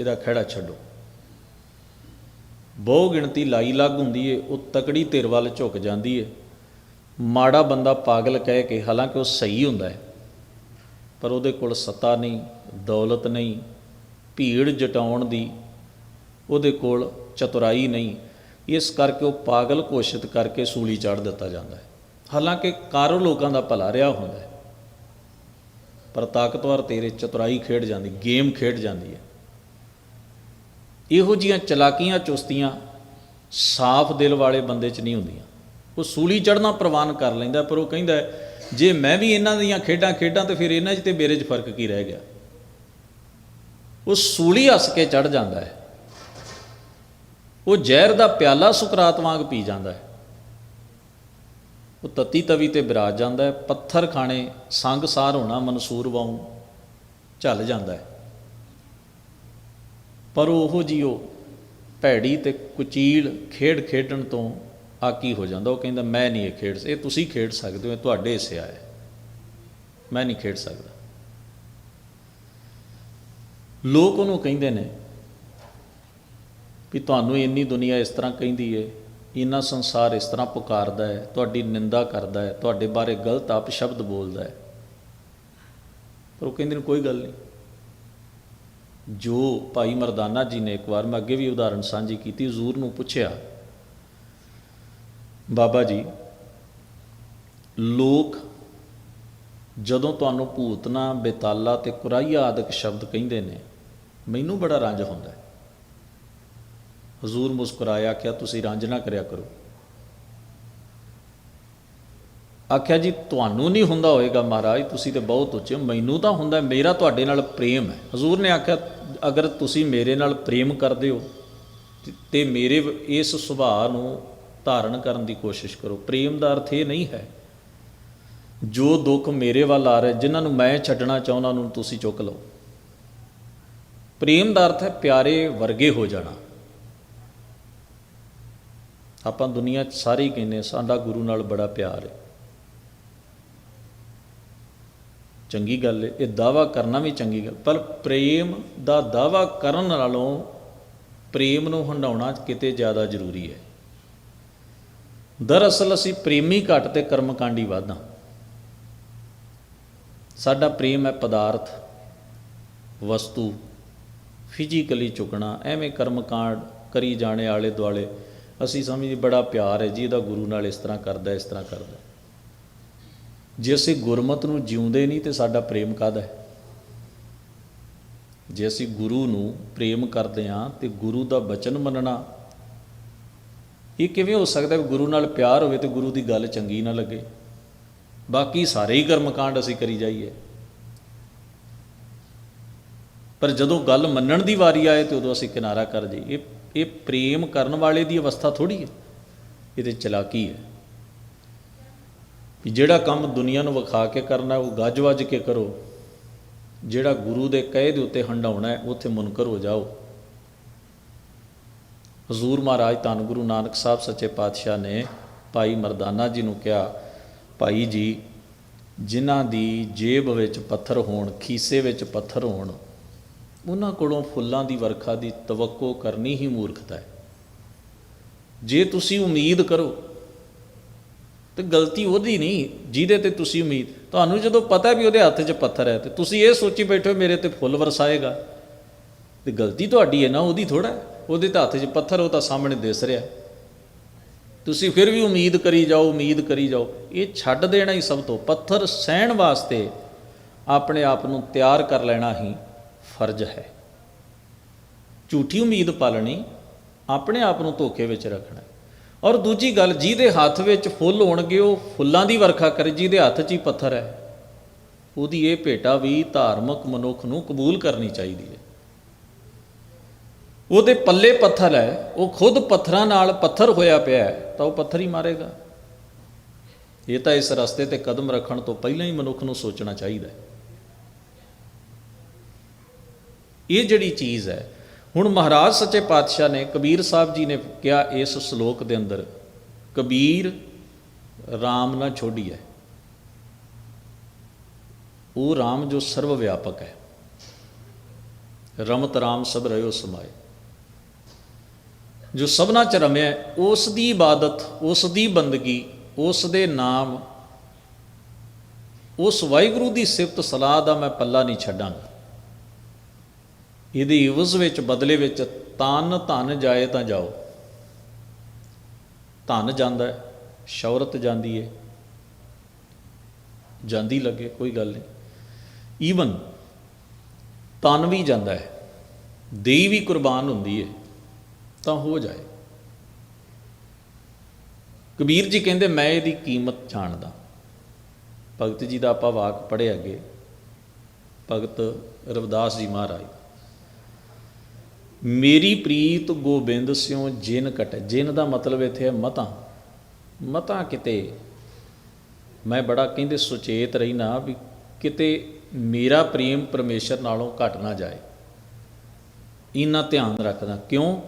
ਇਹਦਾ ਖਹਿੜਾ ਛੱਡੋ। ਬਹੁ ਗਿਣਤੀ ਲਾਈ ਲੱਗ ਹੁੰਦੀ ਏ ਉਹ ਤਕੜੀ ਧਿਰ ਵੱਲ ਝੁਕ ਜਾਂਦੀ ਏ ਮਾੜਾ ਬੰਦਾ ਪਾਗਲ ਕਹਿ ਕੇ ਹਾਲਾਂਕਿ ਉਹ ਸਹੀ ਹੁੰਦਾ ਹੈ। ਪਰ ਉਹਦੇ ਕੋਲ ਸੱਤਾ ਨਹੀਂ, ਦੌਲਤ ਨਹੀਂ, ਭੀੜ ਜਟਾਉਣ ਦੀ ਉਹਦੇ ਕੋਲ ਚਤੁਰਾਈ ਨਹੀਂ। ਇਸ ਕਰਕੇ ਉਹ ਪਾਗਲ ਘੋਸ਼ਿਤ ਕਰਕੇ ਸੂਲੀ ਚੜ ਦਿੱਤਾ ਜਾਂਦਾ ਹੈ। ਹਾਲਾਂਕਿ ਕਾਰੋ ਲੋਕਾਂ ਦਾ ਭਲਾ ਰਿਹਾ ਹੁੰਦਾ ਹੈ। ਪਰ ਤਾਕਤਵਰ ਤੇਰੇ ਚਤੁਰਾਈ ਖੇਡ ਜਾਂਦੀ, ਗੇਮ ਖੇਡ ਜਾਂਦੀ ਹੈ। ਇਹੋ ਜੀਆਂ ਚਲਾਕੀਆਂ ਚੁਸਤੀਆਂ ਸਾਫ਼ ਦਿਲ ਵਾਲੇ ਬੰਦੇ 'ਚ ਨਹੀਂ ਹੁੰਦੀਆਂ। ਉਹ ਸੂਲੀ ਚੜਨਾ ਪ੍ਰਵਾਨ ਕਰ ਲੈਂਦਾ ਪਰ ਉਹ ਕਹਿੰਦਾ ਜੇ ਮੈਂ ਵੀ ਇਹਨਾਂ ਦੀਆਂ ਖੇਡਾਂ ਖੇਡਾਂ ਤੇ ਫਿਰ ਇਹਨਾਂ 'ਚ ਤੇ ਮੇਰੇ 'ਚ ਫ਼ਰਕ ਕੀ ਰਹਿ ਗਿਆ? ਉਹ ਸੂਲੀ ਹੱਸ ਕੇ ਚੜ ਜਾਂਦਾ ਹੈ। ਉਹ ਜ਼ਹਿਰ ਦਾ ਪਿਆਲਾ ਸੁਕਰਾਤ ਵਾਂਗ ਪੀ ਜਾਂਦਾ ਹੈ। ਉਹ ਤਤੀ ਤਵੀ ਤੇ ਬਿਰਾਜ ਜਾਂਦਾ ਹੈ। ਪੱਥਰ ਖਾਣੇ ਸੰਗਸਾਰ ਹੋਣਾ ਮਨਸੂਰ ਵਾਂਗ ਝੱਲ ਜਾਂਦਾ ਹੈ। ਪਰ ਉਹੋ ਜੀ ਉਹ ਭੈੜੀ ਤੇ ਕੁਚੀਲ ਖੇਡ ਖੇਡਣ ਤੋਂ ਆਕੀ ਹੋ ਜਾਂਦਾ? ਉਹ ਕਹਿੰਦਾ, ਮੈਂ ਨਹੀਂ ਇਹ ਖੇਡ ਇਹ ਤੁਸੀਂ ਖੇਡ ਸਕਦੇ ਹੋ ਤੁਹਾਡੇ ਹਿੱਸੇ ਹੈ ਮੈਂ ਨਹੀਂ ਖੇਡ ਸਕਦਾ। ਲੋਕ ਉਹਨੂੰ ਕਹਿੰਦੇ ਨੇ ਵੀ ਤੁਹਾਨੂੰ ਇੰਨੀ ਦੁਨੀਆ ਇਸ ਤਰ੍ਹਾਂ ਕਹਿੰਦੀ ਏ, ਇੰਨਾ ਸੰਸਾਰ ਇਸ ਤਰ੍ਹਾਂ ਪੁਕਾਰਦਾ ਹੈ ਤੁਹਾਡੀ ਨਿੰਦਾ ਕਰਦਾ ਹੈ ਤੁਹਾਡੇ ਬਾਰੇ ਗਲਤ ਆਪ ਸ਼ਬਦ ਬੋਲਦਾ ਹੈ ਪਰ ਉਹ ਕਹਿੰਦੇ ਨੇ, ਕੋਈ ਗੱਲ ਨਹੀਂ। ਜੋ ਭਾਈ ਮਰਦਾਨਾ ਜੀ ਨੇ ਇੱਕ ਵਾਰ ਮੈਂ ਅੱਗੇ ਵੀ ਉਦਾਹਰਣ ਸਾਂਝੀ ਕੀਤੀ ਜ਼ੂਰ ਨੂੰ ਪੁੱਛਿਆ ਬਾਬਾ ਜੀ, ਲੋਕ ਜਦੋਂ ਤੁਹਾਨੂੰ ਭੂਤਨਾ, ਬੇਤਾਲਾ ਤੇ ਕੁਰਾਈਆ ਆਦਿਕ ਸ਼ਬਦ ਕਹਿੰਦੇ ਨੇ, ਮੈਨੂੰ ਬੜਾ ਰੰਜ ਹੁੰਦਾ ਹੈ। ਹਜ਼ੂਰ ਮੁਸਕਰਾਇਆ ਕਿ ਤੁਸੀਂ ਰੰਜ ਨਾ ਕਰਿਆ ਕਰੋ। ਆਖਿਆ, ਜੀ, ਤੁਹਾਨੂੰ ਨਹੀਂ ਹੁੰਦਾ ਹੋਏਗਾ ਮਹਾਰਾਜ, ਤੁਸੀਂ ਤੇ ਬਹੁਤ ਉੱਚੇ ਹੋ। ਮੈਨੂੰ ਤਾਂ ਹੁੰਦਾ ਮੇਰਾ ਤੁਹਾਡੇ ਨਾਲ ਪ੍ਰੇਮ ਹੈ। ਹਜ਼ੂਰ ਨੇ ਆਖਿਆ, ਅਗਰ ਤੁਸੀਂ ਮੇਰੇ ਨਾਲ ਪ੍ਰੇਮ ਕਰਦੇ ਹੋ ਤੇ- ਮੇਰੇ ਇਸ ਸੁਭਾਅ ਨੂੰ ਧਾਰਨ ਕਰਨ ਦੀ ਕੋਸ਼ਿਸ਼ ਕਰੋ। ਪ੍ਰੇਮ ਦਾ ਅਰਥ ਇਹ ਨਹੀਂ ਹੈ, ਜੋ ਦੁੱਖ ਮੇਰੇ ਵੱਲ ਆ ਰਿਹਾ, ਜਿਨ੍ਹਾਂ ਨੂੰ ਮੈਂ ਛੱਡਣਾ ਚਾਹੁੰਦਾ, ਉਹਨੂੰ ਤੁਸੀਂ ਚੁੱਕ ਲਓ। ਪ੍ਰੇਮ ਦਾ ਅਰਥ ਹੈ ਪਿਆਰੇ ਵਰਗੇ ਹੋ ਜਾਣਾ। ਆਪਾਂ ਦੁਨੀਆ 'ਚ ਸਾਰੇ ਹੀ ਕਹਿੰਦੇ ਸਾਡਾ ਗੁਰੂ ਨਾਲ ਬੜਾ ਪਿਆਰ ਹੈ। ਚੰਗੀ ਗੱਲ ਹੈ, ਇਹ ਦਾਵਾ ਕਰਨਾ ਵੀ ਚੰਗੀ ਗੱਲ, ਪਰ ਪ੍ਰੇਮ ਦਾ ਦਾਵਾ ਕਰਨ ਨਾਲੋਂ ਪ੍ਰੇਮ ਨੂੰ ਹੰਡਾਉਣਾ ਕਿਤੇ ਜ਼ਿਆਦਾ ਜ਼ਰੂਰੀ ਹੈ। ਦਰਅਸਲ ਅਸੀਂ ਪ੍ਰੇਮੀ ਘੱਟ ਤੇ ਕਰਮਕਾਂਡੀ ਵੱਧ। ਹਾਂ ਸਾਡਾ ਪ੍ਰੇਮ ਹੈ ਪਦਾਰਥ, ਵਸਤੂ ਫਿਜ਼ੀਕਲੀ ਚੁਕਣਾ, ਐਵੇਂ ਕਰਮਕਾਂਡ ਕਰੀ ਜਾਣੇ ਆਲੇ ਦੁਆਲੇ ਅਸੀਂ ਸਮਝੀ ਬੜਾ ਪਿਆਰ ਹੈ ਜੀ, ਇਹਦਾ ਗੁਰੂ ਨਾਲ ਇਸ ਤਰ੍ਹਾਂ ਕਰਦਾ, ਇਸ ਤਰ੍ਹਾਂ ਕਰਦਾ। ਜੇ ਅਸੀਂ ਗੁਰਮਤ ਨੂੰ ਜਿਉਂਦੇ ਨਹੀਂ ਤੇ ਸਾਡਾ ਪ੍ਰੇਮ ਕਾਹਦਾ ਹੈ? ਜੇ ਅਸੀਂ ਗੁਰੂ ਨੂੰ ਪ੍ਰੇਮ ਕਰਦੇ ਹਾਂ ਤੇ ਗੁਰੂ ਦਾ ਬਚਨ ਮੰਨਣਾ ਇਹ ਕਿਵੇਂ ਹੋ ਸਕਦਾ ਵੀ ਗੁਰੂ ਨਾਲ ਪਿਆਰ ਹੋਵੇ ਤੇ ਗੁਰੂ ਦੀ ਗੱਲ ਚੰਗੀ ਨਾ ਲੱਗੇ? ਬਾਕੀ ਸਾਰੇ ਹੀ ਕਰਮਕਾਂਡ ਅਸੀਂ ਕਰੀ ਜਾਈਏ। ਪਰ ਜਦੋਂ ਗੱਲ ਮੰਨਣ ਦੀ ਵਾਰੀ ਆਏ ਤੇ ਉਦੋਂ ਅਸੀਂ ਕਿਨਾਰਾ ਕਰ ਜਾਈਏ। ਇਹ ਇਹ ਪ੍ਰੇਮ ਕਰਨ ਵਾਲੇ ਦੀ ਅਵਸਥਾ ਥੋੜੀ ਹੈ। ਇਹ ਤੇ ਚਲਾਕੀ ਹੈ। ਵੀ ਜਿਹੜਾ ਕੰਮ ਦੁਨੀਆ ਨੂੰ ਵਿਖਾ ਕੇ ਕਰਨਾ, ਉਹ ਗੱਜ ਵੱਜ ਕੇ ਕਰੋ। ਜਿਹੜਾ ਗੁਰੂ ਦੇ ਕਹੇ ਦੇ ਉੱਤੇ ਹੰਡਾਉਣਾ ਹੈ, ਉੱਥੇ ਮੁਨਕਰ ਹੋ ਜਾਓ। ਹਜ਼ੂਰ ਮਹਾਰਾਜ ਧੰਨ ਗੁਰੂ ਨਾਨਕ ਸਾਹਿਬ ਸੱਚੇ ਪਾਤਸ਼ਾਹ ਨੇ ਭਾਈ ਮਰਦਾਨਾ ਜੀ ਨੂੰ ਕਿਹਾ, ਭਾਈ ਜੀ, ਜਿਨ੍ਹਾਂ ਦੀ ਜੇਬ ਵਿੱਚ ਪੱਥਰ ਹੋਣ, ਖੀਸੇ ਵਿੱਚ ਪੱਥਰ ਹੋਣ, ਉਹਨਾਂ ਕੋਲੋਂ ਫੁੱਲਾਂ ਦੀ ਵਰਖਾ ਦੀ ਤਵੱਕੋ ਕਰਨੀ ਹੀ ਮੂਰਖਤਾ ਹੈ। ਜੇ ਤੁਸੀਂ ਉਮੀਦ ਕਰੋ, ਤੇ ਗਲਤੀ ਉਹਦੀ ਨਹੀਂ, ਜਿਹਦੇ ਤੇ ਤੁਸੀਂ ਉਮੀਦ, ਤੁਹਾਨੂੰ ਜਦੋਂ ਪਤਾ ਵੀ ਉਹਦੇ ਹੱਥ 'ਚ ਪੱਥਰ ਹੈ ਤੇ ਤੁਸੀਂ ਇਹ ਸੋਚੀ ਬੈਠੋ ਮੇਰੇ ਤੇ ਫੁੱਲ ਵਰਸਾਏਗਾ, ਤੇ ਗਲਤੀ ਤੁਹਾਡੀ ਹੈ ਨਾ, ਉਹਦੀ ਥੋੜਾ ਉਹਦੇ ਤਾਂ ਹੱਥ 'ਚ ਪੱਥਰ, ਉਹ ਤਾਂ ਸਾਹਮਣੇ ਦਿਸ ਰਿਹਾ। ਤੁਸੀਂ ਫਿਰ ਵੀ ਉਮੀਦ ਕਰੀ ਜਾਓ, ਉਮੀਦ ਕਰੀ ਜਾਓ। ਇਹ ਛੱਡ ਦੇਣਾ ਹੀ ਸਭ ਤੋਂ। ਪੱਥਰ ਸਹਿਣ ਵਾਸਤੇ ਆਪਣੇ ਆਪ ਨੂੰ ਤਿਆਰ ਕਰ ਲੈਣਾ ਹੀ ਫਰਜ਼ ਹੈ। ਝੂਠੀ ਉਮੀਦ ਪਾਲਣੀ ਆਪਣੇ ਆਪ ਨੂੰ ਧੋਖੇ ਵਿੱਚ ਰੱਖਣਾ। ਔਰ ਦੂਜੀ ਗੱਲ, ਜਿਹਦੇ ਹੱਥ ਵਿੱਚ ਫੁੱਲ ਹੋਣਗੇ, ਉਹ ਫੁੱਲਾਂ ਦੀ ਵਰਖਾ ਕਰੇ, ਜਿਹਦੇ ਹੱਥ 'ਚ ਹੀ ਪੱਥਰ ਹੈ, ਉਹਦੀ ਇਹ ਭੇਟਾ ਵੀ ਧਾਰਮਿਕ ਮਨੁੱਖ ਨੂੰ ਕਬੂਲ ਕਰਨੀ ਚਾਹੀਦੀ ਹੈ। ਉਹਦੇ ਪੱਲੇ ਪੱਥਰ ਹੈ, ਉਹ ਖੁਦ ਪੱਥਰਾਂ ਨਾਲ ਪੱਥਰ ਹੋਇਆ ਪਿਆ ਹੈ, ਤਾਂ ਉਹ ਪੱਥਰ ਹੀ ਮਾਰੇਗਾ। ਇਹ ਤਾਂ ਇਸ ਰਸਤੇ ਤੇ ਕਦਮ ਰੱਖਣ ਤੋਂ ਪਹਿਲਾਂ ਹੀ ਮਨੁੱਖ ਨੂੰ ਸੋਚਣਾ ਚਾਹੀਦਾ ਹੈ। ਇਹ ਜਿਹੜੀ ਚੀਜ਼ ਹੈ, ਹੁਣ ਮਹਾਰਾਜ ਸੱਚੇ ਪਾਤਸ਼ਾਹ ਨੇ ਕਬੀਰ ਸਾਹਿਬ ਜੀ ਨੇ ਕਿਹਾ ਇਸ ਸ਼ਲੋਕ ਦੇ ਅੰਦਰ, ਕਬੀਰ RAM ਨਾ ਹੈ ਉਹ RAM ਜੋ ਸਰਵ ਵਿਆਪਕ ਹੈ। ਰਮਤ RAM ਸਭ ਰਹਿਓ ਸਮਾਏ। ਜੋ ਸਭਨਾ ਚ ਰਮਿਆ ਉਸ ਦੀ ਇਬਾਦਤ, ਉਸ ਦੀ ਬੰਦਗੀ, ਉਸ ਦੇ ਨਾਮ, ਉਸ ਵਾਹਿਗੁਰੂ ਦੀ ਸਿਫਤ ਸਲਾਹ ਦਾ ਮੈਂ ਪੱਲਾ ਨਹੀਂ ਛੱਡਾਂਗਾ। ਇਹਦੇ ਇਵਜ਼ ਵਿੱਚ, ਬਦਲੇ ਵਿੱਚ ਤਨ ਧਨ ਜਾਏ ਤਾਂ ਜਾਓ। ਧਨ ਜਾਂਦਾ ਹੈ, ਸ਼ੌਹਰਤ ਜਾਂਦੀ ਹੈ। ਜਾਂਦੀ ਲੱਗੇ, ਕੋਈ ਗੱਲ ਨਹੀਂ। ਈਵਨ ਤਨ ਵੀ ਜਾਂਦਾ ਹੈ ਦੇਈ ਵੀ ਕੁਰਬਾਨ ਹੁੰਦੀ ਹੈ। ਤਾਂ ਹੋ ਜਾਏ। ਕਬੀਰ ਜੀ ਕਹਿੰਦੇ, ਮੈਂ ਇਹਦੀ ਕੀਮਤ ਜਾਣਦਾ। ਭਗਤ ਜੀ ਦਾ ਆਪਾਂ ਵਾਕ ਪੜ੍ਹੇ ਅੱਗੇ। ਭਗਤ ਰਵਿਦਾਸ ਜੀ ਮਹਾਰਾਜ, ਮੇਰੀ ਪ੍ਰੀਤ ਗੋਬਿੰਦ ਸਿਉ ਜਿਨ ਕਟ। ਜਿਨ ਦਾ ਮਤਲਬ ਇੱਥੇ ਹੈ ਮਤਾਂ। ਮਤਾਂ ਕਿਤੇ। ਮੈਂ ਬੜਾ ਕਹਿੰਦੇ ਸੁਚੇਤ ਰਹਿਣਾ ਵੀ ਕਿਤੇ ਮੇਰਾ ਪ੍ਰੇਮ ਪਰਮੇਸ਼ਰ ਨਾਲੋਂ ਘਟ ਨਾ ਜਾਏ। ਇਨਾ ਧਿਆਨ ਰੱਖਦਾ। ਕਿਉਂ?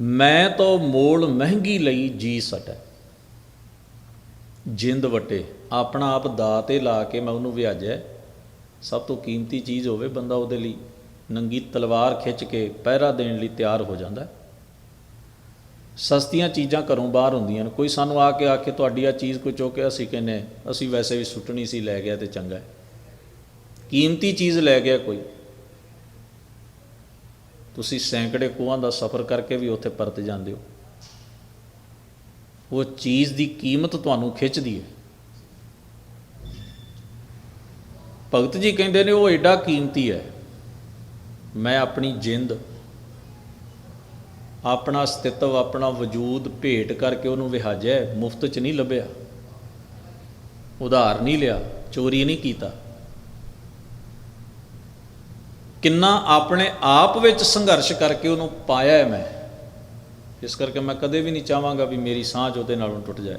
ਮੈਂ ਤਾਂ ਮੋਲ ਮਹਿੰਗੀ ਲਈ ਜੀ ਸਟੈ। ਜਿੰਦ ਵਟੇ, ਆਪਣਾ ਆਪ ਦਾ ਤੇ ਲਾ ਕੇ ਮੈਂ ਉਹਨੂੰ ਵਿਆਜਿਆ ਸਭ ਤੋਂ ਕੀਮਤੀ ਚੀਜ਼ ਹੋਵੇ ਬੰਦਾ ਉਹਦੇ ਲਈ ਨੰਗੀ ਤਲਵਾਰ ਖਿੱਚ ਕੇ ਪਹਿਰਾ ਦੇਣ ਲਈ ਤਿਆਰ ਹੋ ਜਾਂਦਾ। ਸਸਤੀਆਂ ਚੀਜ਼ਾਂ ਘਰੋਂ ਬਾਹਰ ਹੁੰਦੀਆਂ ਨੇ। ਕੋਈ ਸਾਨੂੰ ਆ ਕੇ ਆ ਕੇ ਤੁਹਾਡੀ ਆ ਚੀਜ਼ ਕੋਈ ਚੁੱਕ ਕੇ ਅਸੀਂ ਕਹਿੰਨੇ ਅਸੀਂ ਵੈਸੇ ਵੀ ਸੁੱਟਣੀ ਸੀ, ਲੈ ਗਿਆ ਤੇ ਚੰਗਾ ਕੀਮਤੀ ਚੀਜ਼ ਲੈ ਗਿਆ ਕੋਈ। ਤੁਸੀਂ ਸੈਂਕੜੇ ਕੋਹਾਂ ਦਾ ਸਫ਼ਰ ਕਰਕੇ ਵੀ ਉੱਥੇ ਪਰਤ ਜਾਂਦੇ ਹੋ। ਉਹ ਚੀਜ਼ ਦੀ ਕੀਮਤ ਤੁਹਾਨੂੰ ਖਿੱਚਦੀ ਹੈ। ਭਗਤ ਜੀ ਕਹਿੰਦੇ ਨੇ, ਉਹ ਐਡਾ ਕੀਮਤੀ ਹੈ। ਮੈਂ ਆਪਣੀ ਜਿੰਦ, ਆਪਣਾ ਅਸਤਿਤਵ ਆਪਣਾ ਵਜੂਦ ਭੇਟ ਕਰਕੇ ਉਹਨੂੰ ਵਿਹਾਜਿਆ ਮੁਫਤ 'ਚ ਨਹੀਂ ਲੱਭਿਆ। ਉਧਾਰ ਨਹੀਂ ਲਿਆ। ਚੋਰੀ ਨਹੀਂ ਕੀਤਾ। ਕਿੰਨਾ ਆਪਣੇ ਆਪ ਵਿੱਚ ਸੰਘਰਸ਼ ਕਰਕੇ ਉਹਨੂੰ ਪਾਇਆ ਹੈ ਮੈਂ। ਇਸ ਕਰਕੇ ਮੈਂ ਕਦੇ ਵੀ ਨਹੀਂ ਚਾਹਾਂਗਾ ਵੀ ਮੇਰੀ ਸਾਂਝ ਉਹਦੇ ਨਾਲੋਂ ਟੁੱਟ ਜਾਏ।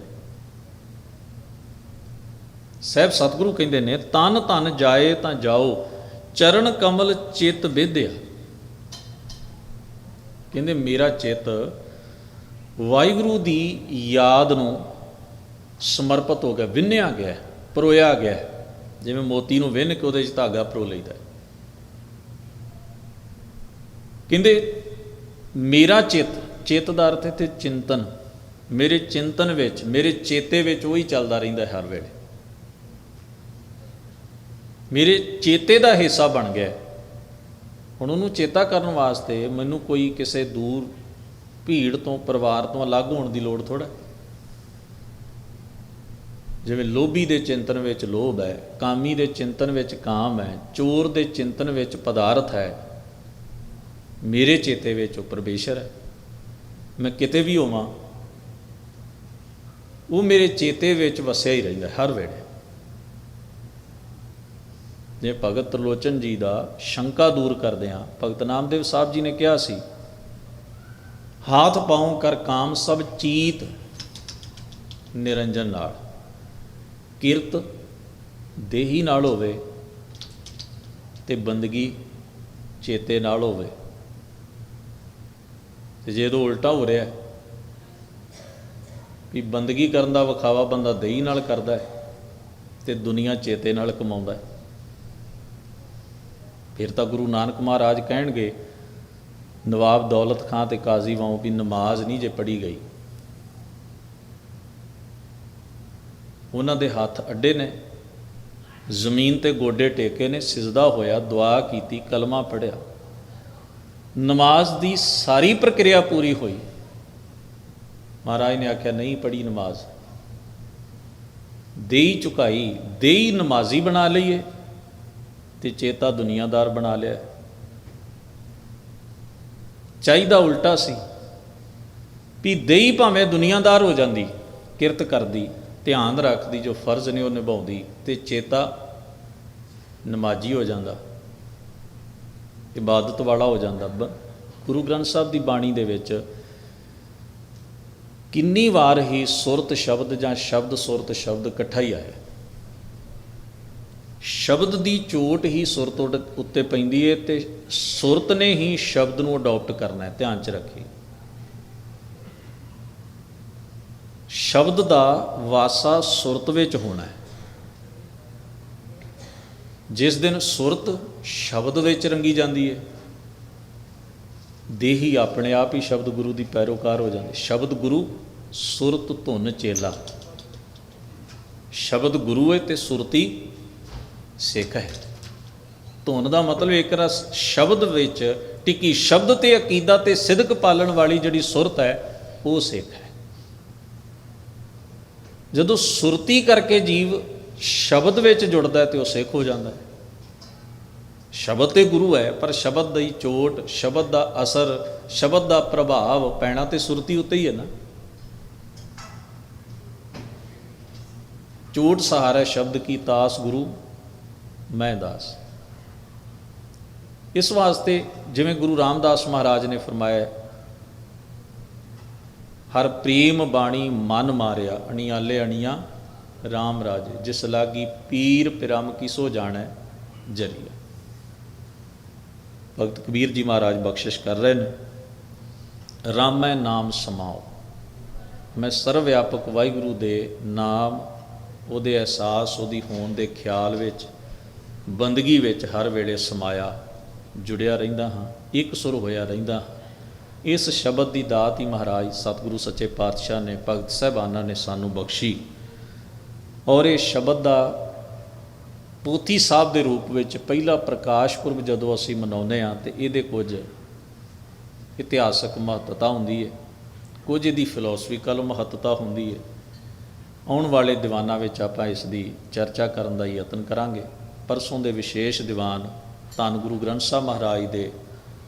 ਸਹਿਬ ਸਤਿਗੁਰੂ ਕਹਿੰਦੇ ਨੇ, ਤਨ ਤਨ ਜਾਏ ਤਾਂ ਜਾਓ, ਚਰਨ ਕਮਲ ਚਿਤ ਵਿਦਿਆ ਕਹਿੰਦੇ, ਮੇਰਾ ਚਿੱਤ ਵਾਹਿਗੁਰੂ ਦੀ ਯਾਦ ਨੂੰ ਸਮਰਪਿਤ ਹੋ ਗਿਆ, ਵਿੰਨਿਆ ਗਿਆ, ਪਰੋਇਆ ਗਿਆ। ਜਿਵੇਂ ਮੋਤੀ ਨੂੰ ਵਿੰਨ ਕੇ ਉਹਦੇ 'ਚ ਧਾਗਾ ਪਰੋ ਲਈਦਾ ਕਹਿੰਦੇ, ਮੇਰਾ ਚਿੱਤ ਚੇਤ ਦਾ ਅਰਥ ਇੱਥੇ ਚਿੰਤਨ। ਮੇਰੇ ਚਿੰਤਨ ਵਿੱਚ, ਮੇਰੇ ਚੇਤੇ ਵਿੱਚ ਉਹੀ ਚੱਲਦਾ ਰਹਿੰਦਾ ਹਰ ਵੇਲੇ। ਮੇਰੇ ਚੇਤੇ ਦਾ ਹਿੱਸਾ ਬਣ ਗਿਆ ਹੁਣ ਉਹਨੂੰ ਚੇਤਾ ਕਰਨ ਵਾਸਤੇ ਮੈਨੂੰ ਕੋਈ ਕਿਸੇ ਦੂਰ ਭੀੜ ਤੋਂ, ਪਰਿਵਾਰ ਤੋਂ ਅਲੱਗ ਹੋਣ ਦੀ ਲੋੜ ਥੋੜਾ ਜਿਵੇਂ ਲੋਭੀ ਦੇ ਚਿੰਤਨ ਵਿੱਚ ਲੋਭ ਹੈ, ਕਾਮੀ ਦੇ ਚਿੰਤਨ ਵਿੱਚ ਕਾਮ ਹੈ, ਚੋਰ ਦੇ ਚਿੰਤਨ ਵਿੱਚ ਪਦਾਰਥ ਹੈ ਮੇਰੇ ਚੇਤੇ ਵਿੱਚ ਉਹ ਪਰਮੇਸ਼ਰ ਹੈ। ਮੈਂ ਕਿਤੇ ਵੀ ਹੋਵਾਂ, ਉਹ ਮੇਰੇ ਚੇਤੇ ਵਿੱਚ ਵਸਿਆ ਹੀ ਰਹਿੰਦਾ ਹਰ ਵੇਲੇ। ਜੇ ਭਗਤ ਤਰਲੋਚਨ ਜੀ ਦਾ ਸ਼ੰਕਾ ਦੂਰ ਕਰਦੇ ਆ ਭਗਤ ਨਾਮਦੇਵ ਸਾਹਿਬ ਜੀ ਨੇ ਕਿਹਾ ਸੀ, ਹਾਥ ਪਾਉ ਕਰ ਕਾਮ ਸਭ ਚੀਤ ਨਿਰੰਜਨ ਨਾਲ। ਕਿਰਤ ਦੇਹੀ ਨਾਲ ਹੋਵੇ ਤੇ ਬੰਦਗੀ ਚੇਤੇ ਨਾਲ ਹੋਵੇ। ਤੇ ਜੇ ਇਹਦੋਂ ਉਲਟਾ ਹੋ ਰਿਹਾ ਵੀ ਬੰਦਗੀ ਕਰਨ ਦਾ ਵਿਖਾਵਾ ਬੰਦਾ ਦੇਹੀ ਨਾਲ ਕਰਦਾ ਹੈ ਤੇ ਦੁਨੀਆ ਚੇਤੇ ਨਾਲ ਕਮਾਉਂਦਾ ਹੈ। ਫਿਰ ਤਾਂ ਗੁਰੂ ਨਾਨਕ ਮਹਾਰਾਜ ਕਹਿਣਗੇ, ਨਵਾਬ ਦੌਲਤ ਖਾਂ ਤੇ ਕਾਜ਼ੀ ਵਾਂ ਵੀ ਨਮਾਜ਼ ਨਹੀਂ ਜੇ ਪੜੀ ਗਈ। ਉਹਨਾਂ ਦੇ ਹੱਥ ਅੱਡੇ ਨੇ, ਜ਼ਮੀਨ ਤੇ ਗੋਡੇ ਟੇਕੇ ਨੇ, ਸਿਜਦਾ ਹੋਇਆ ਦੁਆ ਕੀਤੀ, ਕਲਮਾ ਪੜਿਆ ਨਮਾਜ਼ ਦੀ ਸਾਰੀ ਪ੍ਰਕਿਰਿਆ ਪੂਰੀ ਹੋਈ। ਮਹਾਰਾਜ ਨੇ ਆਖਿਆ, ਨਹੀਂ ਪੜੀ ਨਮਾਜ਼। ਦੇਈ ਚੁਕਾਈ, ਦੇਈ ਨਮਾਜ਼ੀ ਬਣਾ ਲਈਏ ਤੇ ਚੇਤਾ ਦੁਨੀਆਦਾਰ ਬਣਾ ਲਿਆ। ਚਾਹੀਦਾ ਉਲਟਾ ਸੀ ਵੀ ਦੇਈ ਭਾਵੇਂ ਦੁਨੀਆਦਾਰ ਹੋ ਜਾਂਦੀ, ਕਿਰਤ ਕਰਦੀ, ਧਿਆਨ ਰੱਖਦੀ, ਜੋ ਫਰਜ਼ ਨੇ ਉਹ ਨਿਭਾਉਂਦੀ ਤੇ ਚੇਤਾ ਨਮਾਜੀ ਹੋ ਜਾਂਦਾ। ਇਬਾਦਤ ਵਾਲਾ ਹੋ ਜਾਂਦਾ। ਬ- ਗੁਰੂ ਗ੍ਰੰਥ ਸਾਹਿਬ ਦੀ ਬਾਣੀ ਦੇ ਵਿੱਚ ਕਿੰਨੀ ਵਾਰ ਹੀ ਸੁਰਤ ਸ਼ਬਦ ਜਾਂ ਸ਼ਬਦ ਸੁਰਤ ਸ਼ਬਦ ਇਕੱਠਾ ਹੀ ਆਇਆ। ਸ਼ਬਦ ਦੀ ਚੋਟ ਹੀ ਸੁਰਤ ਉੱਡ- ਉੱਤੇ ਪੈਂਦੀ ਹੈ ਤੇ ਸੁਰਤ ਨੇ ਹੀ ਸ਼ਬਦ ਨੂੰ ਅਡਾਪਟ ਕਰਨਾ ਹੈ, ਧਿਆਨ 'ਚ ਰੱਖੀ ਸ਼ਬਦ ਦਾ ਵਾਸਾ ਸੁਰਤ ਵਿੱਚ ਹੋਣਾ ਹੈ। ਜਿਸ ਦਿਨ ਸੁਰਤ ਸ਼ਬਦ ਵਿੱਚ ਰੰਗੀ ਜਾਂਦੀ ਹੈ ਦੇਹੀ ਆਪਣੇ ਆਪ ਹੀ ਸ਼ਬਦ ਗੁਰੂ ਦੀ ਪੈਰੋਕਾਰ ਹੋ ਜਾਂਦੀ। ਸ਼ਬਦ ਗੁਰੂ ਸੁਰਤ ਧੁਨ ਚੇਲਾ। ਸ਼ਬਦ ਗੁਰੂ ਹੈ ਤੇ ਸੁਰਤੀ ਸਿੱਖ ਹੈ। ਧੁਨ ਦਾ ਮਤਲਬ ਇੱਕ ਰਸ ਸ਼ਬਦ ਵਿੱਚ ਟਿੱਕੀ ਸ਼ਬਦ ਤੇ ਅਕੀਦਾ ਤੇ ਸਿਦਕ ਪਾਲਣ ਵਾਲੀ ਜਿਹੜੀ ਸੁਰਤ ਹੈ, ਉਹ ਸਿੱਖ ਹੈ। ਜਦੋਂ ਸੁਰਤੀ ਕਰਕੇ ਜੀਵ ਸ਼ਬਦ ਵਿੱਚ ਜੁੜਦਾ ਤੇ ਉਹ ਸਿੱਖ ਹੋ ਜਾਂਦਾ ਹੈ। ਸ਼ਬਦ ਤੇ ਗੁਰੂ ਹੈ, ਪਰ ਸ਼ਬਦ ਦੀ ਚੋਟ, ਸ਼ਬਦ ਦਾ ਅਸਰ, ਸ਼ਬਦ ਦਾ ਪ੍ਰਭਾਵ ਪੈਣਾ ਤੇ ਸੁਰਤੀ ਉੱਤੇ ਹੀ ਹੈ ਨਾ। ਚੋਟ ਸਹਾਰਾ ਸ਼ਬਦ ਕੀ ਤਾਸ ਗੁਰੂ, ਮੈਂ ਦਾਸ। ਇਸ ਵਾਸਤੇ ਜਿਵੇਂ ਗੁਰੂ ਰਾਮਦਾਸ ਮਹਾਰਾਜ ਨੇ ਫਰਮਾਇਆ, ਹਰ ਪ੍ਰੇਮ ਬਾਣੀ ਮਨ ਮਾਰਿਆ, ਅਣਿਆਲੇ ਅਣੀਆਂ RAM ਰਾਜੇ, ਜਿਸ ਲਾਗੀ ਪੀਰ ਪਿਰਮ ਕੀ ਸੋ ਜਾਣੈ ਜਰੀਆ। ਭਗਤ ਕਬੀਰ ਜੀ ਮਹਾਰਾਜ ਬਖਸ਼ਿਸ਼ ਕਰ ਰਹੇ ਨੇ। ਰਾਮੈ ਨਾਮ ਸਮਾਓ। ਮੈਂ ਸਰਵ ਵਿਆਪਕ ਵਾਹਿਗੁਰੂ ਦੇ ਨਾਮ, ਉਹਦੇ ਅਹਿਸਾਸ, ਉਹਦੀ ਹੋਣ ਦੇ ਖਿਆਲ ਵਿੱਚ, ਬੰਦਗੀ ਵਿੱਚ ਹਰ ਵੇਲੇ ਸਮਾਇਆ, ਜੁੜਿਆ ਰਹਿੰਦਾ ਹਾਂ, ਇੱਕ ਸੁਰ ਹੋਇਆ ਰਹਿੰਦਾ ਹਾਂ। ਇਸ ਸ਼ਬਦ ਦੀ ਦਾਤ ਹੀ ਮਹਾਰਾਜ ਸਤਿਗੁਰੂ ਸੱਚੇ ਪਾਤਸ਼ਾਹ ਨੇ, ਭਗਤ ਸਹਿਬਾਨਾਂ ਨੇ ਸਾਨੂੰ ਬਖਸ਼ੀ। ਔਰ ਇਹ ਸ਼ਬਦ ਦਾ ਪੋਥੀ ਸਾਹਿਬ ਦੇ ਰੂਪ ਵਿੱਚ ਪਹਿਲਾ ਪ੍ਰਕਾਸ਼ ਪੁਰਬ ਜਦੋਂ ਅਸੀਂ ਮਨਾਉਂਦੇ ਹਾਂ ਤੇ ਇਹਦੇ ਕੁਝ ਇਤਿਹਾਸਕ ਮਹੱਤਤਾ ਹੁੰਦੀ ਹੈ, ਕੁਝ ਇਹਦੀ ਫਿਲਾਸਫੀਕਲ ਮਹੱਤਤਾ ਹੁੰਦੀ ਹੈ। ਆਉਣ ਵਾਲੇ ਦੀਵਾਨਾਂ ਵਿੱਚ ਆਪਾਂ ਇਸ ਦੀ ਚਰਚਾ ਕਰਨ ਦਾ ਯਤਨ ਕਰਾਂਗੇ। ਪਰਸੋਂ ਦੇ ਵਿਸ਼ੇਸ਼ ਦੀਵਾਨ ਧੰਨ ਗੁਰੂ ਗ੍ਰੰਥ ਸਾਹਿਬ ਮਹਾਰਾਜ ਦੇ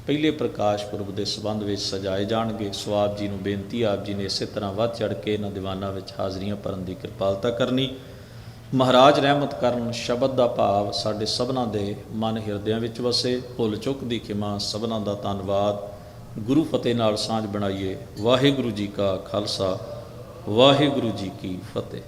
ਪਹਿਲੇ ਪ੍ਰਕਾਸ਼ ਪੁਰਬ ਦੇ ਸਬੰਧ ਵਿੱਚ ਸਜਾਏ ਜਾਣਗੇ। ਸੋ ਆਪ ਜੀ ਨੂੰ ਬੇਨਤੀ ਆਪ ਜੀ ਨੇ ਇਸੇ ਤਰ੍ਹਾਂ ਵੱਧ ਚੜ ਕੇ ਇਹਨਾਂ ਦੀਵਾਨਾਂ ਵਿੱਚ ਹਾਜ਼ਰੀਆਂ ਭਰਨ ਦੀ ਕਿਰਪਾਲਤਾ ਕਰਨੀ। ਮਹਾਰਾਜ ਰਹਿਮਤ ਕਰਨ ਸ਼ਬਦ ਦਾ ਭਾਵ ਸਾਡੇ ਸਭਨਾਂ ਦੇ ਮਨ ਹਿਰਦਿਆਂ ਵਿੱਚ ਵਸੇ, ਭੁੱਲ ਚੁੱਕ ਦੀ ਖਿਮਾ ਸਭਨਾਂ ਦਾ ਧੰਨਵਾਦ। ਗੁਰੂ ਫਤਿਹ ਨਾਲ ਸਾਂਝ ਬਣਾਈਏ। ਵਾਹਿਗੁਰੂ ਜੀ ਕਾ ਖਾਲਸਾ, ਵਾਹਿਗੁਰੂ ਜੀ ਕੀ ਫਤਿਹ।